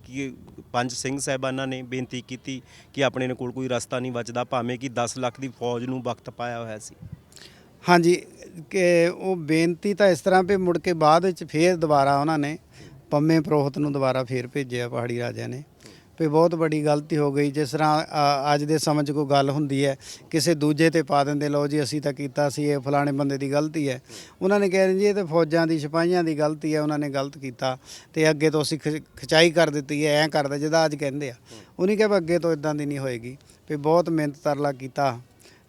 ਕੀ ਪੰਜ ਸਿੰਘ ਸਾਹਿਬਾਨਾਂ ਨੇ ਬੇਨਤੀ ਕੀਤੀ ਕਿ ਆਪਣੇ ਕੋਲ ਕੋਈ ਰਸਤਾ ਨਹੀਂ ਬਚਦਾ ਭਾਵੇਂ ਕਿ 10 ਲੱਖ ਦੀ ਫੌਜ ਨੂੰ ਵਕਤ ਪਾਇਆ ਹੋਇਆ ਸੀ। ਹਾਂਜੀ ਕਿ ਉਹ ਬੇਨਤੀ ਤਾਂ ਇਸ ਤਰ੍ਹਾਂ ਵੀ ਮੁੜ ਕੇ ਬਾਅਦ ਵਿੱਚ ਫੇਰ ਦੁਬਾਰਾ ਉਹਨਾਂ ਨੇ ਪੰਮੇ ਪ੍ਰੋਹਤ ਨੂੰ ਦੁਬਾਰਾ ਫੇਰ ਭੇਜਿਆ ਪਹਾੜੀ ਰਾਜਿਆਂ ਨੇ। ਵੀ ਬਹੁਤ ਵੱਡੀ ਗਲਤੀ ਹੋ ਗਈ। ਜਿਸ ਤਰ੍ਹਾਂ ਅ, ਅੱਜ ਦੇ ਸਮੇਂ 'ਚ ਕੋਈ ਗੱਲ ਹੁੰਦੀ ਹੈ ਕਿਸੇ ਦੂਜੇ ਤੇ ਪਾ ਦਿੰਦੇ ਲਓ ਜੀ ਅਸੀਂ ਤਾਂ ਕੀਤਾ ਸੀ ਇਹ ਫਲਾਣੇ ਬੰਦੇ ਦੀ ਗਲਤੀ ਹੈ। ਉਹਨਾਂ ਨੇ ਕਿਹਾ ਜੀ ਇਹ ਤਾਂ ਫੌਜਾਂ ਦੀ ਸਿਪਾਹੀਆਂ ਦੀ ਗਲਤੀ ਹੈ ਉਹਨਾਂ ਨੇ ਗਲਤ ਕੀਤਾ ਤੇ ਅੱਗੇ ਤੋਂ ਅਸੀਂ ਖਿ- ਖਿਚਾਈ ਕਰ ਦਿੱਤੀ ਹੈ ਐਂ ਕਰਦਾ ਜਿਹਦਾ ਅੱਜ ਕਹਿੰਦੇ ਆ। ਉਹਨੇ ਕਿਹਾ ਵੀ ਅੱਗੇ ਤੋਂ ਇਦਾਂ ਦੀ ਨਹੀਂ ਹੋਏਗੀ। ਵੀ ਬਹੁਤ ਮਿਹਨਤ ਤਰਲਾ ਕੀਤਾ।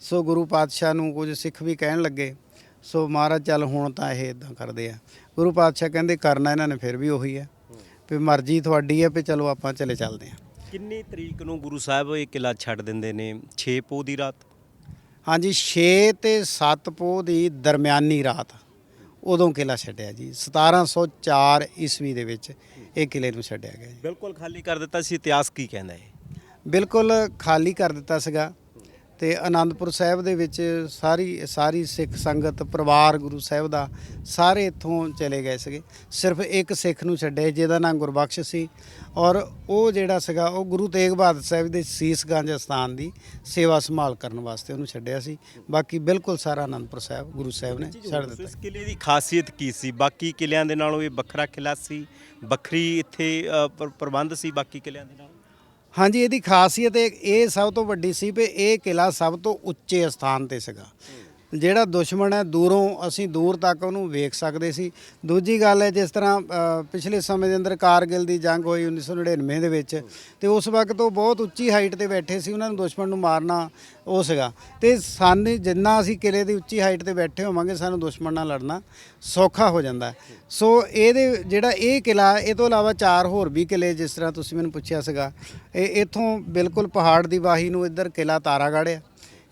ਸੋ ਗੁਰੂ ਪਾਤਸ਼ਾਹ ਨੂੰ ਕੁਝ ਸਿੱਖ ਵੀ ਕਹਿਣ ਲੱਗੇ। ਸੋ ਮਹਾਰਾਜ ਚੱਲ ਹੁਣ ਤਾਂ ਇਹ ਇਦਾਂ ਕਰਦੇ ਆ। ਗੁਰੂ ਪਾਤਸ਼ਾਹ ਕਹਿੰਦੇ ਕਰਨਾ ਇਹਨਾਂ ਨੇ ਫਿਰ ਵੀ ਉਹੀ ਹੈ। ਵੀ ਮਰਜ਼ੀ ਤੁਹਾਡੀ ਹੈ ਵੀ ਚਲੋ ਆਪਾਂ ਚਲੇ ਚੱਲਦੇ ਆ ਕਿੰਨੀ ਤਰੀਕ ਨੂੰ ਗੁਰੂ ਸਾਹਿਬ ਇਹ ਕਿਲਾ ਛੱਡ ਦਿੰਦੇ ਨੇ? 6 ਪੋ ਦੀ ਰਾਤ? ਹਾਂਜੀ 6 ਤੇ 7 ਪੋਹ ਦੀ ਦਰਮਿਆਨੀ ਰਾਤ ਉਦੋਂ ਕਿਲਾ ਛੱਡਿਆ ਜੀ। 1704 ਈਸਵੀ ਦੇ ਵਿੱਚ ਇਹ ਕਿਲੇ ਨੂੰ ਛੱਡਿਆ ਗਿਆ ਜੀ। ਬਿਲਕੁਲ ਖਾਲੀ ਕਰ ਦਿੱਤਾ ਸੀ ਇਤਿਹਾਸ ਕੀ ਕਹਿੰਦਾ ਹੈ ਬਿਲਕੁਲ ਖਾਲੀ ਕਰ ਦਿੱਤਾ ਸੀਗਾ। ਤੇ ਆਨੰਦਪੁਰ ਸਾਹਿਬ ਦੇ ਵਿੱਚ ਸਾਰੀ ਸਾਰੀ ਸਿੱਖ ਸੰਗਤ ਪਰਿਵਾਰ ਗੁਰੂ ਸਾਹਿਬ ਦਾ ਸਾਰੇ ਇੱਥੋਂ ਚਲੇ ਗਏ ਸੀਗੇ। ਸਿਰਫ ਇੱਕ ਸਿੱਖ ਨੂੰ ਛੱਡੇ ਜਿਹਦਾ ਨਾਮ ਗੁਰਬਖਸ਼ ਸੀ। ਔਰ ਉਹ ਜਿਹੜਾ ਸੀਗਾ ਉਹ ਗੁਰੂ ਤੇਗ ਬਹਾਦਰ ਸਾਹਿਬ ਦੇ ਸੀਸਗੰਜ ਸਥਾਨ ਦੀ ਸੇਵਾ ਸੰਭਾਲ ਕਰਨ ਵਾਸਤੇ ਉਹਨੂੰ ਛੱਡਿਆ ਸੀ। ਬਾਕੀ ਬਿਲਕੁਲ ਸਾਰਾ ਆਨੰਦਪੁਰ ਸਾਹਿਬ ਗੁਰੂ ਸਾਹਿਬ ਨੇ ਛੱਡ ਦਿੱਤਾ। ਇਸ ਕਿਲੇ ਦੀ ਖਾਸੀਅਤ ਕੀ ਸੀ? ਬਾਕੀ ਕਿਲਿਆਂ ਦੇ ਨਾਲੋਂ ਇਹ ਵੱਖਰਾ ਕਿਲਾ ਸੀ? ਵੱਖਰੀ ਇੱਥੇ ਪ੍ਰਬੰਧ ਸੀ ਬਾਕੀ ਕਿਲਿਆਂ ਦੇ ਨਾਲ? ਹਾਂਜੀ, ਇਹਦੀ ਖਾਸੀਅਤ ਇਹ ਸਭ ਤੋਂ ਵੱਡੀ ਸੀ ਵੀ ਇਹ ਕਿਲਾ ਸਭ ਤੋਂ ਉੱਚੇ ਸਥਾਨ ਤੇ ਸੀਗਾ। ਜਿਹੜਾ ਦੁਸ਼ਮਣ ਹੈ, ਦੂਰੋਂ ਅਸੀਂ ਦੂਰ ਤੱਕ ਉਹਨੂੰ ਵੇਖ ਸਕਦੇ ਸੀ। ਦੂਜੀ ਗੱਲ ਹੈ, ਜਿਸ ਤਰ੍ਹਾਂ ਪਿਛਲੇ ਸਮੇਂ ਦੇ ਅੰਦਰ ਕਾਰਗਿਲ ਦੀ ਜੰਗ ਹੋਈ 1999 ਦੇ ਵਿੱਚ, ਤੇ ਉਸ ਵਕਤ ਉਹ ਬਹੁਤ ਉੱਚੀ ਹਾਈਟ ਤੇ ਬੈਠੇ ਸੀ, ਉਹਨਾਂ ਨੂੰ ਦੁਸ਼ਮਣ ਨੂੰ ਮਾਰਨਾ ਉਹ ਸੀਗਾ। ਤੇ ਸਾਨੂੰ ਜਿੰਨਾ ਅਸੀਂ ਕਿਲੇ ਦੀ ਉੱਚੀ ਹਾਈਟ ਤੇ ਬੈਠੇ ਹੋਵਾਂਗੇ, ਸਾਨੂੰ ਦੁਸ਼ਮਣ ਨਾਲ ਲੜਨਾ ਸੌਖਾ ਹੋ ਜਾਂਦਾ ਸੋ ਇਹਦੇ ਜਿਹੜਾ ਇਹ ਕਿਲਾ, ਇਹ ਤੋਂ ਇਲਾਵਾ ਚਾਰ ਹੋਰ ਵੀ ਕਿਲੇ, ਜਿਸ ਤਰ੍ਹਾਂ ਤੁਸੀਂ ਮੈਨੂੰ ਪੁੱਛਿਆ ਸੀਗਾ, ਇਹ ਇੱਥੋਂ ਬਿਲਕੁਲ ਪਹਾੜ ਦੀ ਵਾਹੀ ਨੂੰ ਇੱਧਰ ਕਿਲਾ ਤਾਰਾਗੜ੍ਹ ਆ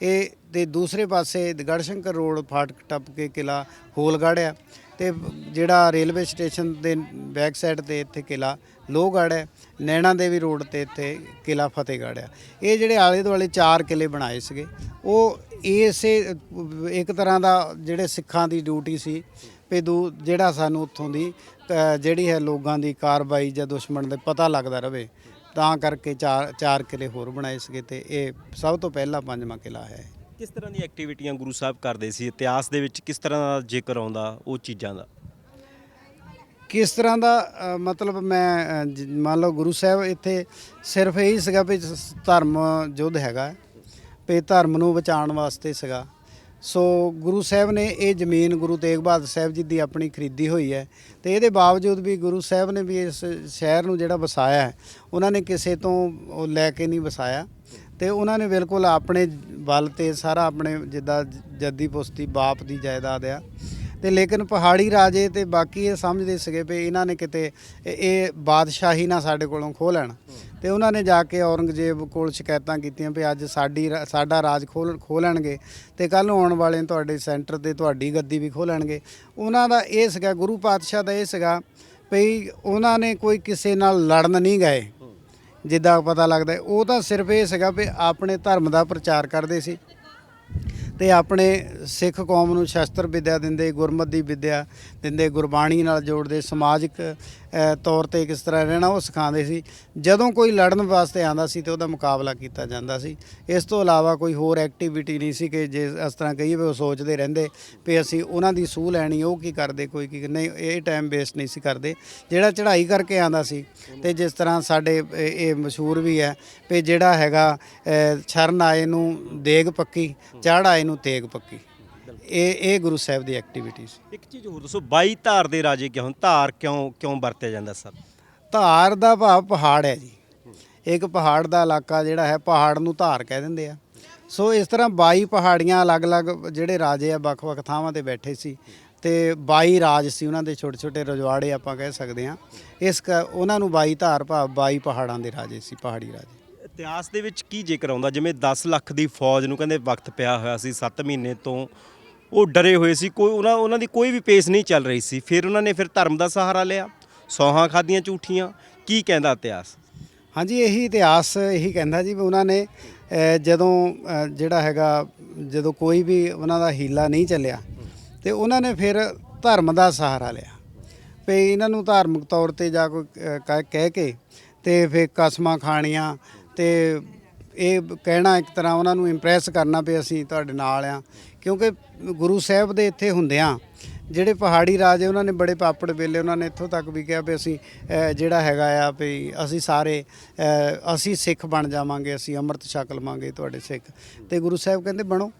ਇਹ ਤੇ ਦੂਸਰੇ ਪਾਸੇ ਗੜਸ਼ੰਕਰ ਰੋਡ ਫਾਟਕ ਟੱਪ ਕੇ ਕਿਲਾ ਹੋਲਗੜ੍ਹ ਆ ਤੇ ਜਿਹੜਾ ਰੇਲਵੇ ਸਟੇਸ਼ਨ ਦੇ ਬੈਕ ਸਾਈਡ ਤੇ ਇੱਥੇ ਕਿਲਾ ਲੋਹਗੜ੍ਹ ਹੈ ਨੈਣਾ ਦੇਵੀ ਰੋਡ ਤੇ ਇੱਥੇ ਕਿਲਾ ਫਤਿਹਗੜ੍ਹ ਆ ਇਹ ਜਿਹੜੇ ਆਲੇ ਦੁਆਲੇ ਚਾਰ ਕਿਲੇ ਬਣਾਏ ਸੀਗੇ, ਉਹ ਇਸੇ, ਇੱਕ ਤਰ੍ਹਾਂ ਦਾ ਜਿਹੜੇ ਸਿੱਖਾਂ ਦੀ ਡਿਊਟੀ ਸੀ ਵੀ ਦੂ, ਜਿਹੜਾ ਸਾਨੂੰ ਉੱਥੋਂ ਦੀ ਜਿਹੜੀ ਹੈ ਲੋਕਾਂ ਦੀ ਕਾਰਵਾਈ ਜਾਂ ਦੁਸ਼ਮਣ ਦੇ ਪਤਾ ਲੱਗਦਾ ਰਵੇ ਤਾਂ ਕਰਕੇ ਚਾਰ ਚਾਰ ਕਿਲੇ ਹੋਰ ਬਣਾਏ ਸੀਗੇ ਤੇ ਇਹ ਸਭ ਤੋਂ ਪਹਿਲਾ ਪੰਜਵਾਂ ਕਿਲਾ ਹੈ ਕਿਸ ਤਰ੍ਹਾਂ ਦੀਆਂ ਐਕਟੀਵਿਟੀਆਂ ਗੁਰੂ ਸਾਹਿਬ ਕਰਦੇ ਸੀ? ਇਤਿਹਾਸ ਦੇ ਵਿੱਚ ਕਿਸ ਤਰ੍ਹਾਂ ਦਾ ਜ਼ਿਕਰ ਆਉਂਦਾ ਉਹ ਚੀਜ਼ਾਂ ਦਾ? ਕਿਸ ਤਰ੍ਹਾਂ ਦਾ ਅ, ਮਤਲਬ ਮੈਂ ਅ, ਜ- ਮੰਨ ਲਓ ਗੁਰੂ ਸਾਹਿਬ ਇੱਥੇ ਸਿਰਫ ਇਹੀ ਸੀਗਾ ਵੀ ਸ- ਧਰਮ ਯੁੱਧ ਹੈਗਾ ਵੀ ਧਰਮ ਨੂੰ ਬਚਾਉਣ ਵਾਸਤੇ ਸੀਗਾ। ਸੋ ਗੁਰੂ ਸਾਹਿਬ ਨੇ ਇਹ ਜ਼ਮੀਨ ਗੁਰੂ ਤੇਗ ਬਹਾਦਰ ਸਾਹਿਬ ਜੀ ਦੀ ਆਪਣੀ ਖਰੀਦੀ ਹੋਈ ਹੈ ਤੇ ਇਹਦੇ ਬਾਵਜੂਦ ਵੀ ਗੁਰੂ ਸਾਹਿਬ ਨੇ ਵੀ ਇਸ ਸ਼ਹਿਰ ਨੂੰ ਜਿਹੜਾ ਵਸਾਇਆ ਹੈ, ਉਹਨਾਂ ਨੇ ਕਿਸੇ ਤੋਂ ਉਹ ਲੈ ਕੇ ਨਹੀਂ ਵਸਾਇਆ ਤੇ ਉਹਨਾਂ ਨੇ ਬਿਲਕੁਲ ਆਪਣੇ ਬਲ ਤੇ ਸਾਰਾ ਆਪਣੇ ਜਿੱਦਾਂ ਜੱਦੀ ਪੁਸਤੀ ਬਾਪ ਦੀ ਜਾਇਦਾਦ ਆ। ਤੇ ਲੇਕਿਨ ਪਹਾੜੀ ਰਾਜੇ ਤੇ ਬਾਕੀ ਇਹ ਸਮਝਦੇ ਸੀਗੇ ਵੀ ਇਹਨਾਂ ਨੇ ਕਿਤੇ ਇਹ- ਬਾਦਸ਼ਾਹੀ ਨਾ ਸਾਡੇ ਕੋਲੋਂ ਖੋਹ ਲੈਣ। ਤੇ ਉਹਨਾਂ ਨੇ ਜਾ ਕੇ ਔਰੰਗਜ਼ੇਬ ਕੋਲ ਸ਼ਿਕਾਇਤਾਂ ਕੀਤੀਆਂ ਵੀ ਅੱਜ ਸਾਡੀ ਰਾ- ਸਾਡਾ ਰਾਜ ਖੋਲ ਖੋਹ ਲੈਣਗੇ ਤੇ ਕੱਲ ਨੂੰ ਆਉਣ ਵਾਲੇ ਤੁਹਾਡੇ ਸੈਂਟਰ ਤੇ ਤੁਹਾਡੀ ਗੱਦੀ ਵੀ ਖੋਹ ਲੈਣਗੇ। ਉਹਨਾਂ ਦਾ ਇਹ ਸੀਗਾ, ਗੁਰੂ ਪਾਤਸ਼ਾਹ ਦਾ ਇਹ ਸੀਗਾ ਵੀ ਉਹਨਾਂ ਨੇ ਕੋਈ ਕਿਸੇ ਨਾਲ ਲੜਨ ਨਹੀਂ ਗਏ। ਜਿੱਦਾਂ ਪਤਾ ਲੱਗਦਾ, ਉਹ ਤਾਂ ਸਿਰਫ ਇਹ ਸੀਗਾ ਵੀ ਆਪਣੇ ਧਰਮ ਦਾ ਪ੍ਰਚਾਰ ਕਰਦੇ ਸੀ। ਤੇ ਆਪਣੇ ਸਿੱਖ ਕੌਮ ਨੂੰ ਸ਼ਸਤਰ ਵਿਦਿਆ ਦਿੰਦੇ, ਗੁਰਮਤ ਦੀ ਵਿਦਿਆ ਦਿੰਦੇ, ਗੁਰਬਾਣੀ ਨਾਲ ਜੋੜਦੇ, ਸਮਾਜਿਕ ਤੌਰ ਤੇ ਕਿਸ ਤਰ੍ਹਾਂ ਰਹਿਣਾ ਉਹ ਸਿਖਾਉਂਦੇ ਸੀ। ਜਦੋਂ ਕੋਈ ਲੜਨ ਵਾਸਤੇ ਆਂਦਾ ਸੀ ਤੇ ਉਹਦਾ ਮੁਕਾਬਲਾ ਕੀਤਾ ਜਾਂਦਾ ਸੀ। ਇਸ ਤੋਂ ਇਲਾਵਾ ਕੋਈ ਹੋਰ ਐਕਟੀਵਿਟੀ ਨਹੀਂ ਸੀ ਕਿ ਜੇ ਇਸ ਤਰ੍ਹਾਂ ਕਹੀਏ ਵੀ ਉਹ ਸੋਚਦੇ ਰਹਿੰਦੇ ਵੀ ਅਸੀਂ ਉਹਨਾਂ ਦੀ ਸੂਹ ਲੈਣੀ, ਉਹ ਕੀ ਕਰਦੇ, ਕੋਈ ਕੀ ਨਹੀਂ, ਇਹ ਟਾਈਮ ਵੇਸਟ ਨਹੀਂ ਸੀ ਕਰਦੇ। ਜਿਹੜਾ ਚੜ੍ਹਾਈ ਕਰਕੇ ਆਂਦਾ ਸੀ ਤੇ ਜਿਸ ਤਰ੍ਹਾਂ ਸਾਡੇ, ਇਹ ਮਸ਼ਹੂਰ ਵੀ ਹੈ ਵੀ ਜਿਹੜਾ ਹੈਗਾ ਛਰਨ ਆਏ ਨੂੰ ਦੇਗ ਪੱਕੀ, ਚੜ੍ਹ ਆਏ ਨੂੰ ਤੇਗ ਪੱਕੀ। ਇਹ ਇਹ ਗੁਰੂ ਸਾਹਿਬ ਦੀ ਐਕਟੀਵਿਟੀ ਸੀ। ਇੱਕ ਚੀਜ਼ ਹੋਰ ਦੱਸੋ 22 ਧਾਰ ਦੇ ਰਾਜੇ ਕਿਉਂ ਧਾਰ ਕਿਉਂ ਕਿਉਂ ਵਰਤਿਆ ਜਾਂਦਾ ਸਰ ਧਾਰ ਦਾ ਭਾਵ ਪਹਾੜ ਹੈ ਜੀ। ਇੱਕ ਪਹਾੜ ਦਾ ਇਲਾਕਾ ਜਿਹੜਾ ਹੈ ਪਹਾੜ ਨੂੰ ਧਾਰ ਕਹਿ ਦਿੰਦੇ ਆ। ਸੋ ਇਸ ਤਰ੍ਹਾਂ 22 ਪਹਾੜੀਆਂ ਅਲੱਗ-ਅਲੱਗ ਜਿਹੜੇ ਰਾਜੇ ਆ ਵੱਖ-ਵੱਖ ਥਾਵਾਂ ਤੇ ਬੈਠੇ ਸੀ ਤੇ 22 ਰਾਜ ਸੀ ਉਹਨਾਂ ਦੇ ਛੋਟੇ-ਛੋਟੇ ਰਜਵਾੜੇ ਆਪਾਂ ਕਹਿ ਸਕਦੇ ਆ ਇਸ ਉਹਨਾਂ ਨੂੰ 22 ਧਾਰ ਭਾਵ 22 ਪਹਾੜਾਂ ਦੇ ਰਾਜੇ ਸੀ ਪਹਾੜੀ ਰਾਜੇ। ਇਤਿਹਾਸ ਦੇ ਵਿੱਚ ਕੀ ਜ਼ਿਕਰ ਆਉਂਦਾ? ਜਿਵੇਂ 10 ਲੱਖ ਦੀ ਫੌਜ ਨੂੰ ਕਹਿੰਦੇ ਵਕਤ ਪਿਆ ਹੋਇਆ ਸੀ 7 ਮਹੀਨੇ ਤੋਂ ਉਹ ਡਰੇ ਹੋਏ ਸੀ, ਕੋਈ ਉਹਨਾਂ ਉਹਨਾਂ ਦੀ ਕੋਈ ਵੀ ਪੇਸ ਨਹੀਂ ਚੱਲ ਰਹੀ ਸੀ। ਫਿਰ ਉਹਨਾਂ ਨੇ ਫਿਰ ਧਰਮ ਦਾ ਸਹਾਰਾ ਲਿਆ, ਸੌਹਾਂ ਖਾਦੀਆਂ ਝੂਠੀਆਂ, ਕੀ ਕਹਿੰਦਾ ਇਤਿਹਾਸ? ਹਾਂਜੀ, ਇਹੀ ਇਤਿਹਾਸ, ਇਹੀ ਕਹਿੰਦਾ ਜੀ ਵੀ ਉਹਨਾਂ ਨੇ ਜਦੋਂ ਜਿਹੜਾ ਹੈਗਾ, ਜਦੋਂ ਕੋਈ ਵੀ ਉਹਨਾਂ ਦਾ ਹੀਲਾ ਨਹੀਂ ਚੱਲਿਆ, ਤੇ ਉਹਨਾਂ ਨੇ ਫਿਰ ਧਰਮ ਦਾ ਸਹਾਰਾ ਲਿਆ। ਵੀ ਇਹਨਾਂ ਨੂੰ ਧਾਰਮਿਕ ਤੌਰ ਤੇ ਜਾ ਕੋਈ ਕਹਿ- ਕਹਿ ਕੇ ਤੇ ਫਿਰ ਕਸਮਾਂ ਖਾਣੀਆਂ ਤੇ ਇਹ ਕਹਿਣਾ ਇੱਕ ਤਰ੍ਹਾਂ ਉਹਨਾਂ ਨੂੰ ਇੰਪ੍ਰੈਸ ਕਰਨਾ ਵੀ ਅਸੀਂ ਤੁਹਾਡੇ ਨਾਲ ਆ। ਕਿਉਂਕਿ ਗੁਰੂ ਸਾਹਿਬ ਦੇ ਇੱਥੇ ਹੁੰਦਿਆਂ ਜਿਹੜੇ ਪਹਾੜੀ ਰਾਜੇ ਉਹਨਾਂ ਨੇ ਬੜੇ ਪਾਪੜ ਵੇਲੇ ਉਹਨਾਂ ਨੇ ਇੱਥੋਂ ਤੱਕ ਵੀ ਕਿਹਾ ਵੀ ਅਸੀਂ ਜਿਹੜਾ ਹੈਗਾ ਆ ਵੀ ਅਸੀਂ ਸਾਰੇ ਅਸੀਂ ਸਿੱਖ ਬਣ ਜਾਵਾਂਗੇ, ਅਸੀਂ ਅੰਮ੍ਰਿਤ ਛਕ ਲਵਾਂਗੇ ਤੁਹਾਡੇ ਸਿੱਖ। ਤੇ ਗੁਰੂ ਸਾਹਿਬ ਕਹਿੰਦੇ ਬਣੋ।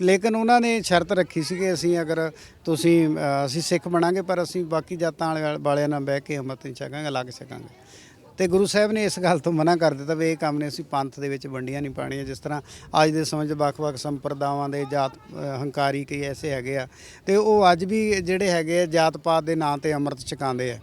ਲੇਕਿਨ ਉਹਨਾਂ ਨੇ ਸ਼ਰਤ ਰੱਖੀ ਸੀ ਕਿ ਅਸੀਂ ਅਗਰ ਤੁਸੀਂ ਅਸੀਂ ਸਿੱਖ ਬਣਾਂਗੇ, ਪਰ ਅਸੀਂ ਬਾਕੀ ਜਾਤਾਂ ਵਾਲੇ- ਵਾਲਿਆਂ ਨਾਲ ਬਹਿ ਕੇ ਅੰਮ੍ਰਿਤ ਨਹੀਂ ਛਕਾਂਗੇ, ਅਲੱਗ ਛਕਾਂਗੇ। ਤੇ ਗੁਰੂ ਸਾਹਿਬ ਨੇ ਇਸ ਗੱਲ ਤੋਂ ਮਨਾ ਕਰ ਦਿੱਤਾ ਵੀ ਇਹ ਕੰਮ ਨੇ ਅਸੀਂ ਪੰਥ ਦੇ ਵਿੱਚ ਵੰਡੀਆਂ ਨਹੀਂ ਪਾਣੀਆਂ, ਜਿਸ ਤਰ੍ਹਾਂ ਅੱਜ ਦੇ ਸਮੇਂ 'ਚ ਵੱਖ-ਵੱਖ ਸੰਪਰਦਾਵਾਂ ਦੇ ਜਾਤ ਹੰਕਾਰੀ ਕਈ ਐਸੇ ਹੈਗੇ ਆ ਤੇ ਉਹ ਅੱਜ ਵੀ ਜਿਹੜੇ ਹੈਗੇ ਆ ਜਾਤ ਪਾਤ ਦੇ ਨਾਂ ਤੇ ਅੰਮ੍ਰਿਤ ਛਕਾਉਂਦੇ ਆ।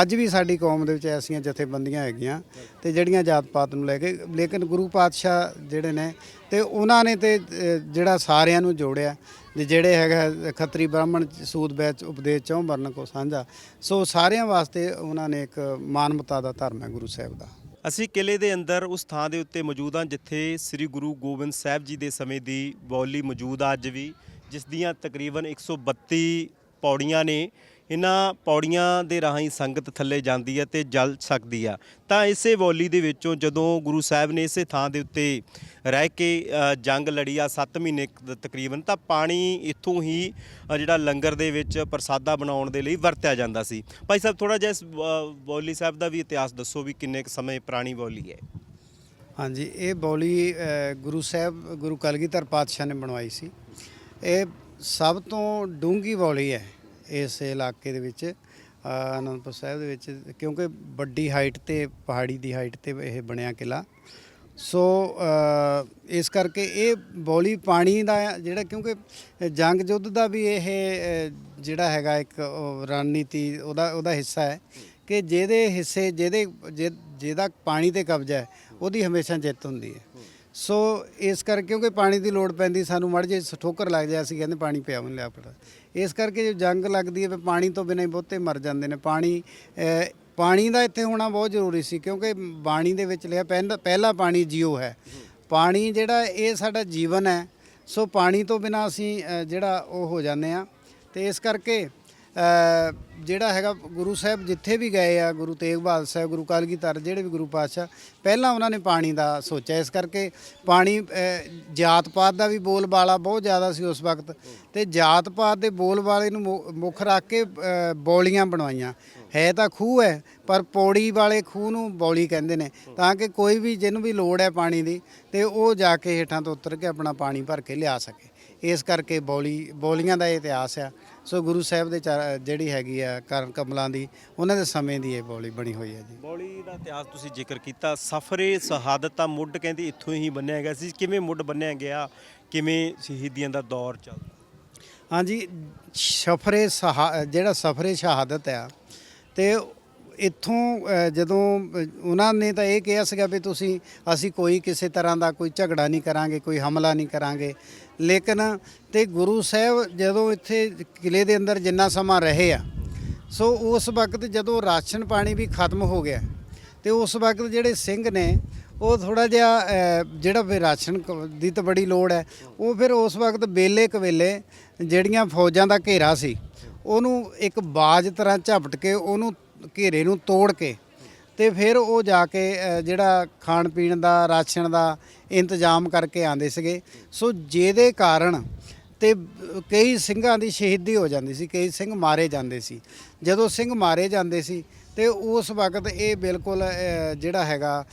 ਅੱਜ ਵੀ ਸਾਡੀ ਕੌਮ ਦੇ ਵਿੱਚ ਐਸੀਆਂ ਜਥੇਬੰਦੀਆਂ ਹੈਗੀਆਂ ਤੇ ਜਿਹੜੀਆਂ ਜਾਤ ਪਾਤ ਨੂੰ ਲੈ ਕੇ, ਲੇਕਿਨ ਗੁਰੂ ਪਾਤਸ਼ਾਹ ਜਿਹੜੇ ਨੇ ਤੇ ਉਹਨਾਂ ਨੇ ਤੇ ਜਿਹੜਾ ਸਾਰਿਆਂ ਨੂੰ ਜੋੜਿਆ ਤੇ ਜਿਹੜੇ ਹੈਗਾ ਖੱਤਰੀ ਬ੍ਰਾਹਮਣ ਸੂਦ ਬੈਚ ਉਪਦੇਸ਼ ਚੋਂ ਵਰਨ ਕੋ ਸਾਂਝਾ। ਸੋ ਸਾਰਿਆਂ ਵਾਸਤੇ ਉਹਨਾਂ ਨੇ ਇੱਕ ਮਾਨਵਤਾ ਦਾ ਧਰਮ ਹੈ ਗੁਰੂ ਸਾਹਿਬ ਦਾ। ਅਸੀਂ ਕਿਲੇ ਦੇ ਅੰਦਰ ਉਸ ਥਾਂ ਦੇ ਉੱਤੇ ਮੌਜੂਦ ਹਾਂ ਜਿੱਥੇ ਸ੍ਰੀ ਗੁਰੂ ਗੋਬਿੰਦ ਸਾਹਿਬ ਜੀ ਦੇ ਸਮੇਂ ਦੀ ਬੌਲੀ ਮੌਜੂਦ ਆ ਅੱਜ ਵੀ, ਜਿਸ ਦੀਆਂ ਤਕਰੀਬਨ 132 ਪੌੜੀਆਂ ਨੇ ਇਹਨਾਂ ਪੌੜੀਆਂ ਦੇ ਰਾਹੀਂ ਸੰਗਤ ਥੱਲੇ ਜਾਂਦੀ ਹੈ ਤੇ ਜਲ ਸਕਦੀ ਆ। ਤਾਂ ਇਸੇ ਬੌਲੀ ਦੇ ਵਿੱਚੋਂ ਜਦੋਂ ਗੁਰੂ ਸਾਹਿਬ ਨੇ ਇਸੇ ਥਾਂ ਦੇ ਉੱਤੇ ਰਹਿ ਕੇ ਜੰਗ ਲੜੀ ਆ 7 ਮਹੀਨੇ ਤਕਰੀਬਨ ਤਾਂ ਪਾਣੀ ਇੱਥੋਂ ਹੀ ਜਿਹੜਾ ਲੰਗਰ ਦੇ ਵਿੱਚ ਪ੍ਰਸਾਦਾ ਬਣਾਉਣ ਦੇ ਲਈ ਵਰਤਿਆ ਜਾਂਦਾ ਸੀ। ਭਾਈ ਸਾਹਿਬ ਥੋੜਾ ਜਿਹਾ ਇਸ ਅ, ਬੌਲੀ ਸਾਹਿਬ ਦਾ ਵੀ ਇਤਿਹਾਸ ਦੱਸੋ ਵੀ ਕਿੰਨੇ ਕੁ ਸਮੇਂ ਪੁਰਾਣੀ ਬੌਲੀ ਹੈ। ਹਾਂਜੀ ਇਹ ਬੌਲੀ ਗੁਰੂ ਸਾਹਿਬ ਗੁਰੂ ਕਲਗੀਧਰ ਪਾਤਸ਼ਾਹ ਨੇ ਬਣਵਾਈ ਸੀ। ਇਹ ਸਭ ਤੋਂ ਡੂੰਘੀ ਬੌਲੀ ਹੈ। ਇਸ ਇਲਾਕੇ ਦੇ ਵਿੱਚ ਅਨੰਦਪੁਰ ਸਾਹਿਬ ਦੇ ਵਿੱਚ, ਕਿਉਂਕਿ ਵੱਡੀ ਹਾਈਟ ਤੇ, ਪਹਾੜੀ ਦੀ ਹਾਈਟ ਤੇ ਇਹ ਬਣਿਆ ਕਿਲਾ ਸੋ ਇਸ ਕਰਕੇ ਇਹ ਬੌਲੀ ਪਾਣੀ ਦਾ ਜਿਹੜਾ, ਕਿਉਂਕਿ ਜੰਗ ਯੁੱਧ ਦਾ ਵੀ ਇਹ ਜਿਹੜਾ ਹੈਗਾ ਇੱਕ ਉਹ ਰਣਨੀਤੀ, ਉਹਦਾ ਉਹਦਾ ਹਿੱਸਾ ਹੈ ਕਿ ਜਿਹਦੇ ਹਿੱਸੇ, ਜਿਹਦੇ ਜਿਹ- ਜਿਹਦਾ ਪਾਣੀ ਤੇ ਕਬਜ਼ਾ ਹੈ, ਉਹਦੀ ਹਮੇਸ਼ਾ ਜਿੱਤ ਹੁੰਦੀ ਹੈ। ਸੋ ਇਸ ਕਰਕੇ ਕਿਉਂਕਿ ਪਾਣੀ ਦੀ ਲੋੜ ਪੈਂਦੀ, ਸਾਨੂੰ ਮੜ ਜੇ ਠੋਕਰ ਲੱਗ ਜਾਏ ਅਸੀਂ ਕਹਿੰਦੇ ਪਾਣੀ ਪਿਆ ਨਹੀਂ ਲਿਆ ਪੜਾ ਇਸ ਕਰਕੇ ਜੋ ਜੰਗ ਲੱਗਦੀ ਹੈ, ਫਿਰ ਪਾਣੀ ਤੋਂ ਬਿਨਾਂ ਹੀ ਬਹੁਤੇ ਮਰ ਜਾਂਦੇ ਨੇ। ਪਾਣੀ ਪਾਣੀ ਦਾ ਇੱਥੇ ਹੋਣਾ ਬਹੁਤ ਜ਼ਰੂਰੀ ਸੀ, ਕਿਉਂਕਿ ਬਾਣੀ ਦੇ ਵਿੱਚ ਲਿਆ, ਪਹਿਲਾ ਪਹਿਲਾ ਪਾਣੀ ਜੀਓ ਹੈ। ਪਾਣੀ ਜਿਹੜਾ, ਇਹ ਸਾਡਾ ਜੀਵਨ ਹੈ। ਸੋ ਪਾਣੀ ਤੋਂ ਬਿਨਾਂ ਅਸੀਂ ਜਿਹੜਾ ਉਹ ਹੋ ਜਾਂਦੇ ਆ ਤੇ ਇਸ ਕਰਕੇ ਜਿਹੜਾ ਹੈਗਾ ਗੁਰੂ ਸਾਹਿਬ ਜਿੱਥੇ ਵੀ ਗਏ ਆ ਗੁਰੂ ਤੇਗ ਬਹਾਦਰ ਸਾਹਿਬ ਗੁਰੂ ਕਾਲਗੀ ਧਰ ਜਿਹੜੇ ਵੀ ਗੁਰੂ ਪਾਤਸ਼ਾਹ ਪਹਿਲਾਂ ਉਹਨਾਂ ਨੇ ਪਾਣੀ ਦਾ ਸੋਚਿਆ। ਇਸ ਕਰਕੇ ਪਾਣੀ ਜਾਤ ਪਾਤ ਦਾ ਵੀ ਬੋਲ ਬਾਲਾ ਬਹੁਤ ਜ਼ਿਆਦਾ ਸੀ ਉਸ ਵਕਤ ਤੇ ਜਾਤ ਪਾਤ ਦੇ ਬੋਲ ਬਾਲੇ ਨੂੰ ਮੁ- ਮੁੱਖ ਰੱਖ ਕੇ ਅ, ਬੌਲੀਆਂ ਬਣਵਾਈਆਂ। ਹੈ ਤਾਂ ਖੂਹ ਹੈ ਪਰ ਪੌੜੀ ਵਾਲੇ ਖੂਹ ਨੂੰ ਬੌਲੀ ਕਹਿੰਦੇ ਨੇ ਤਾਂ ਕਿ ਕੋਈ ਵੀ ਜਿਹਨੂੰ ਵੀ ਲੋੜ ਹੈ ਪਾਣੀ ਦੀ ਤੇ ਉਹ ਜਾ ਕੇ ਹੇਠਾਂ ਤੋਂ ਉਤਰ ਕੇ ਆਪਣਾ ਪਾਣੀ ਭਰ ਕੇ ਲਿਆ ਸਕੇ। ਇਸ ਕਰਕੇ ਬੌਲੀ ਬੌਲੀਆਂ ਦਾ ਇਹ ਇਤਿਹਾਸ ਆ। ਸੋ ਗੁਰੂ ਸਾਹਿਬ ਦੇ ਚਾ- ਜਿਹੜੀ ਹੈਗੀ ਆ ਕਰਨ ਕਮਲਾਂ ਦੀ ਉਹਨਾਂ ਦੇ ਸਮੇਂ ਦੀ ਇਹ ਬੌਲੀ ਬਣੀ ਹੋਈ ਹੈ ਜੀ। ਬੌਲੀ ਦਾ ਇਤਿਹਾਸ ਤੁਸੀਂ ਜ਼ਿਕਰ ਕੀਤਾ ਸਫਰੇ ਸ਼ਹਾਦਤ ਦਾ ਮੁੱਢ ਕਹਿੰਦੇ ਇੱਥੋਂ ਹੀ ਬੰਨਿਆ ਗਿਆ ਸੀ। ਕਿਵੇਂ ਮੁੱਢ ਬੰਨਿਆ ਗਿਆ? ਕਿਵੇਂ ਸ਼ਹੀਦੀਆਂ ਦਾ ਦੌਰ ਚੱਲਦਾ ਹਾਂਜੀ ਸਫਰੇ ਸ਼ਹਾ ਜਿਹੜਾ ਸਫਰੇ ਸ਼ਹਾਦਤ ਆ ਤੇ ਇੱਥੋਂ ਜਦੋਂ ਉਹਨਾਂ ਨੇ ਤਾਂ ਇਹ ਕਿਹਾ ਸੀਗਾ ਵੀ ਤੁਸੀਂ, ਅਸੀਂ ਕੋਈ ਕਿਸੇ ਤਰ੍ਹਾਂ ਦਾ ਕੋਈ ਝਗੜਾ ਨਹੀਂ ਕਰਾਂਗੇ, ਕੋਈ ਹਮਲਾ ਨਹੀਂ ਕਰਾਂਗੇ। ਲੇਕਿਨ ਤੇ ਗੁਰੂ ਸਾਹਿਬ ਜਦੋਂ ਇੱਥੇ ਕਿਲੇ ਦੇ ਅੰਦਰ ਜਿੰਨਾ ਸਮਾਂ ਰਹੇ ਆ, ਸੋ ਉਸ ਵਕਤ ਜਦੋਂ ਰਾਸ਼ਨ ਪਾਣੀ ਵੀ ਖਤਮ ਹੋ ਗਿਆ, ਤੇ ਉਸ ਵਕਤ ਜਿਹੜੇ ਸਿੰਘ ਨੇ, ਉਹ ਥੋੜਾ ਜਿਹਾ ਜਿਹੜਾ ਵੀ ਰਾਸ਼ਨ ਦੀ ਤਾਂ ਬੜੀ ਲੋੜ ਹੈ, ਉਹ ਫਿਰ ਉਸ ਵਕਤ ਬੇਲੇ ਕਵੇਲੇ ਜਿਹੜੀਆਂ ਫੌਜਾਂ ਦਾ ਘੇਰਾ ਸੀ, ਉਹਨੂੰ ਇੱਕ ਬਾਜ ਤਰ੍ਹਾਂ ਝਪਟ ਕੇ ਉਹਨੂੰ ਘੇਰੇ ਨੂੰ ਤੋੜ ਕੇ ਤੇ ਫਿਰ ਉਹ ਜਾ ਕੇ ਜਿਹੜਾ ਖਾਣ ਪੀਣ ਦਾ, ਰਾਸ਼ਨ ਦਾ ਇੰਤਜ਼ਾਮ ਕਰਕੇ ਆਂਦੇ ਸੀਗੇ। ਸੋ ਜਿਹਦੇ ਕਾਰਨ ਤੇ ਕਈ ਸਿੰਘਾਂ ਦੀ ਸ਼ਹੀਦੀ ਹੋ ਜਾਂਦੀ ਸੀ, ਕਈ ਸਿੰਘ ਮਾਰੇ ਜਾਂਦੇ ਸੀ। ਜਦੋਂ ਸਿੰਘ ਮਾਰੇ ਜਾਂਦੇ ਸੀ ਤੇ ਉਸ ਵਕਤ ਇਹ ਬਿਲਕੁਲ ਜਿਹੜਾ ਹੈਗਾ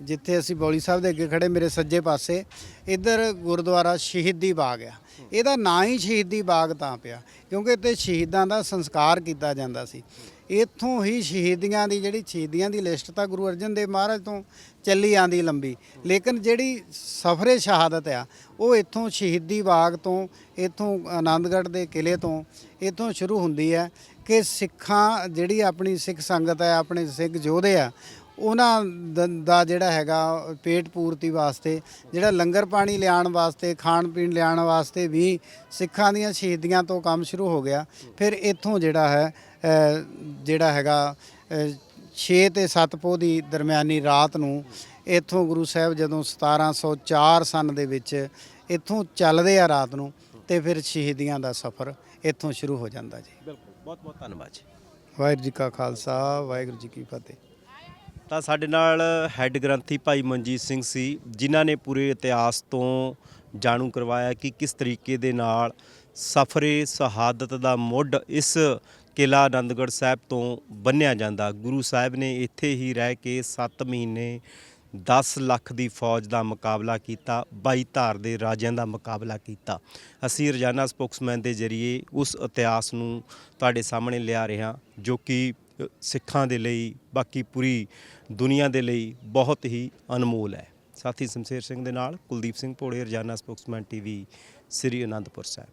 ਜਿੱਥੇ ਅਸੀਂ ਬੌਲੀ ਸਾਹਿਬ ਦੇ ਅੱਗੇ ਖੜੇ ਮੇਰੇ ਸੱਜੇ ਪਾਸੇ, ਇੱਧਰ ਗੁਰਦੁਆਰਾ ਸ਼ਹੀਦੀ ਬਾਗ ਆ। ਇਹਦਾ ਨਾਂ ਹੀ ਸ਼ਹੀਦੀ ਬਾਗ ਤਾਂ ਪਿਆ, ਕਿਉਂਕਿ ਇੱਥੇ ਸ਼ਹੀਦਾਂ ਦਾ ਸੰਸਕਾਰ ਕੀਤਾ ਜਾਂਦਾ ਸੀ। ਇੱਥੋਂ ਹੀ ਸ਼ਹੀਦੀਆਂ ਦੀ ਜਿਹੜੀ ਸ਼ਹੀਦੀਆਂ ਦੀ ਲਿਸਟ ਤਾਂ ਗੁਰੂ ਅਰਜਨ ਦੇਵ ਮਹਾਰਾਜ ਤੋਂ ਚੱਲੀ ਆਂਦੀ ਲੰਬੀ। ਲੇਕਿਨ ਜਿਹੜੀ ਸਫਰੇ ਸ਼ਹਾਦਤ ਆ, ਉਹ ਇੱਥੋਂ ਸ਼ਹੀਦੀ ਬਾਗ ਤੋਂ, ਇੱਥੋਂ ਆਨੰਦਗੜ੍ਹ ਦੇ ਕਿਲੇ ਤੋਂ, ਇੱਥੋਂ ਸ਼ੁਰੂ ਹੁੰਦੀ ਹੈ ਕਿ ਸਿੱਖਾਂ ਜਿਹੜੀ ਆਪਣੀ ਸਿੱਖ ਸੰਗਤ ਹੈ, ਆਪਣੇ ਸਿੱਖ ਯੋਧੇ ਆ, ਉਹਨਾਂ ਦ- ਦਾ ਜਿਹੜਾ ਹੈਗਾ ਪੇਟ ਪੂਰਤੀ ਵਾਸਤੇ, ਜਿਹੜਾ ਲੰਗਰ ਪਾਣੀ ਲਿਆਉਣ ਵਾਸਤੇ, ਖਾਣ ਪੀਣ ਲਿਆਉਣ ਵਾਸਤੇ ਵੀ ਸਿੱਖਾਂ ਦੀਆਂ ਸ਼ਹੀਦੀਆਂ ਤੋਂ ਕੰਮ ਸ਼ੁਰੂ ਹੋ ਗਿਆ। ਫਿਰ ਇੱਥੋਂ ਜਿਹੜਾ ਹੈ ਜਿਹੜਾ ਹੈਗਾ 6 ਤੇ 7 ਪੋਹ ਦੀ ਦਰਮਿਆਨੀ ਰਾਤ ਨੂੰ ਇੱਥੋਂ ਗੁਰੂ ਸਾਹਿਬ ਜਦੋਂ 1704 ਸਨ ਦੇ ਵਿੱਚ ਇੱਥੋਂ ਚੱਲਦੇ ਆ ਰਾਤ ਨੂੰ ਤੇ ਫਿਰ ਸ਼ਹੀਦੀਆਂ ਦਾ ਸਫ਼ਰ ਇੱਥੋਂ ਸ਼ੁਰੂ ਹੋ ਜਾਂਦਾ ਜੀ। ਬਿਲਕੁਲ ਬਹੁਤ ਬਹੁਤ ਧੰਨਵਾਦ ਜੀ। ਵਾਹਿਗੁਰੂ ਜੀ ਕਾ ਖਾਲਸਾ ਵਾਹਿਗੁਰੂ ਜੀ ਕੀ ਫਤਿਹ। ਤਾਂ ਸਾਡੇ ਨਾਲ ਹੈੱਡ ਗ੍ਰੰਥੀ ਭਾਈ ਮਨਜੀਤ ਸਿੰਘ ਸੀ ਜਿਨ੍ਹਾਂ ਨੇ ਪੂਰੇ ਇਤਿਹਾਸ ਤੋਂ ਜਾਣੂ ਕਰਵਾਇਆ ਕਿ ਕਿਸ ਤਰੀਕੇ ਦੇ ਨਾਲ ਸਫਰੇ ਸ਼ਹਾਦਤ ਦਾ ਮੁੱਢ ਇਸ ਕਿਲਾ ਆਨੰਦਗੜ੍ਹ ਸਾਹਿਬ ਤੋਂ ਬੰਨਿਆ ਜਾਂਦਾ। ਗੁਰੂ ਸਾਹਿਬ ਨੇ ਇੱਥੇ ਹੀ ਰਹਿ ਕੇ 7 ਮਹੀਨੇ 10 ਲੱਖ ਦੀ ਫੌਜ ਦਾ ਮੁਕਾਬਲਾ ਕੀਤਾ 22 ਧਾਰ ਦੇ ਰਾਜਿਆਂ ਦਾ ਮੁਕਾਬਲਾ ਕੀਤਾ। ਅਸੀਂ ਰੋਜ਼ਾਨਾ ਸਪੋਕਸਮੈਨ ਦੇ ਜ਼ਰੀਏ ਉਸ ਇਤਿਹਾਸ ਨੂੰ ਤੁਹਾਡੇ ਸਾਹਮਣੇ ਲਿਆ ਰਹੇ ਹਾਂ, ਜੋ ਕਿ ਸਿੱਖਾਂ ਦੇ ਲਈ, ਬਾਕੀ ਪੂਰੀ ਦੁਨੀਆ ਦੇ ਲਈ ਬਹੁਤ ਹੀ ਅਨਮੋਲ ਹੈ। ਸਾਥੀ ਸ਼ਮਸ਼ੇਰ ਸਿੰਘ ਦੇ ਨਾਲ ਕੁਲਦੀਪ ਸਿੰਘ ਭੋੜੇ ਰੋਜ਼ਾਨਾ ਸਪੋਕਸਮੈਨ ਟੀਵੀ, ਸ੍ਰੀ ਅਨੰਦਪੁਰ ਸਾਹਿਬ।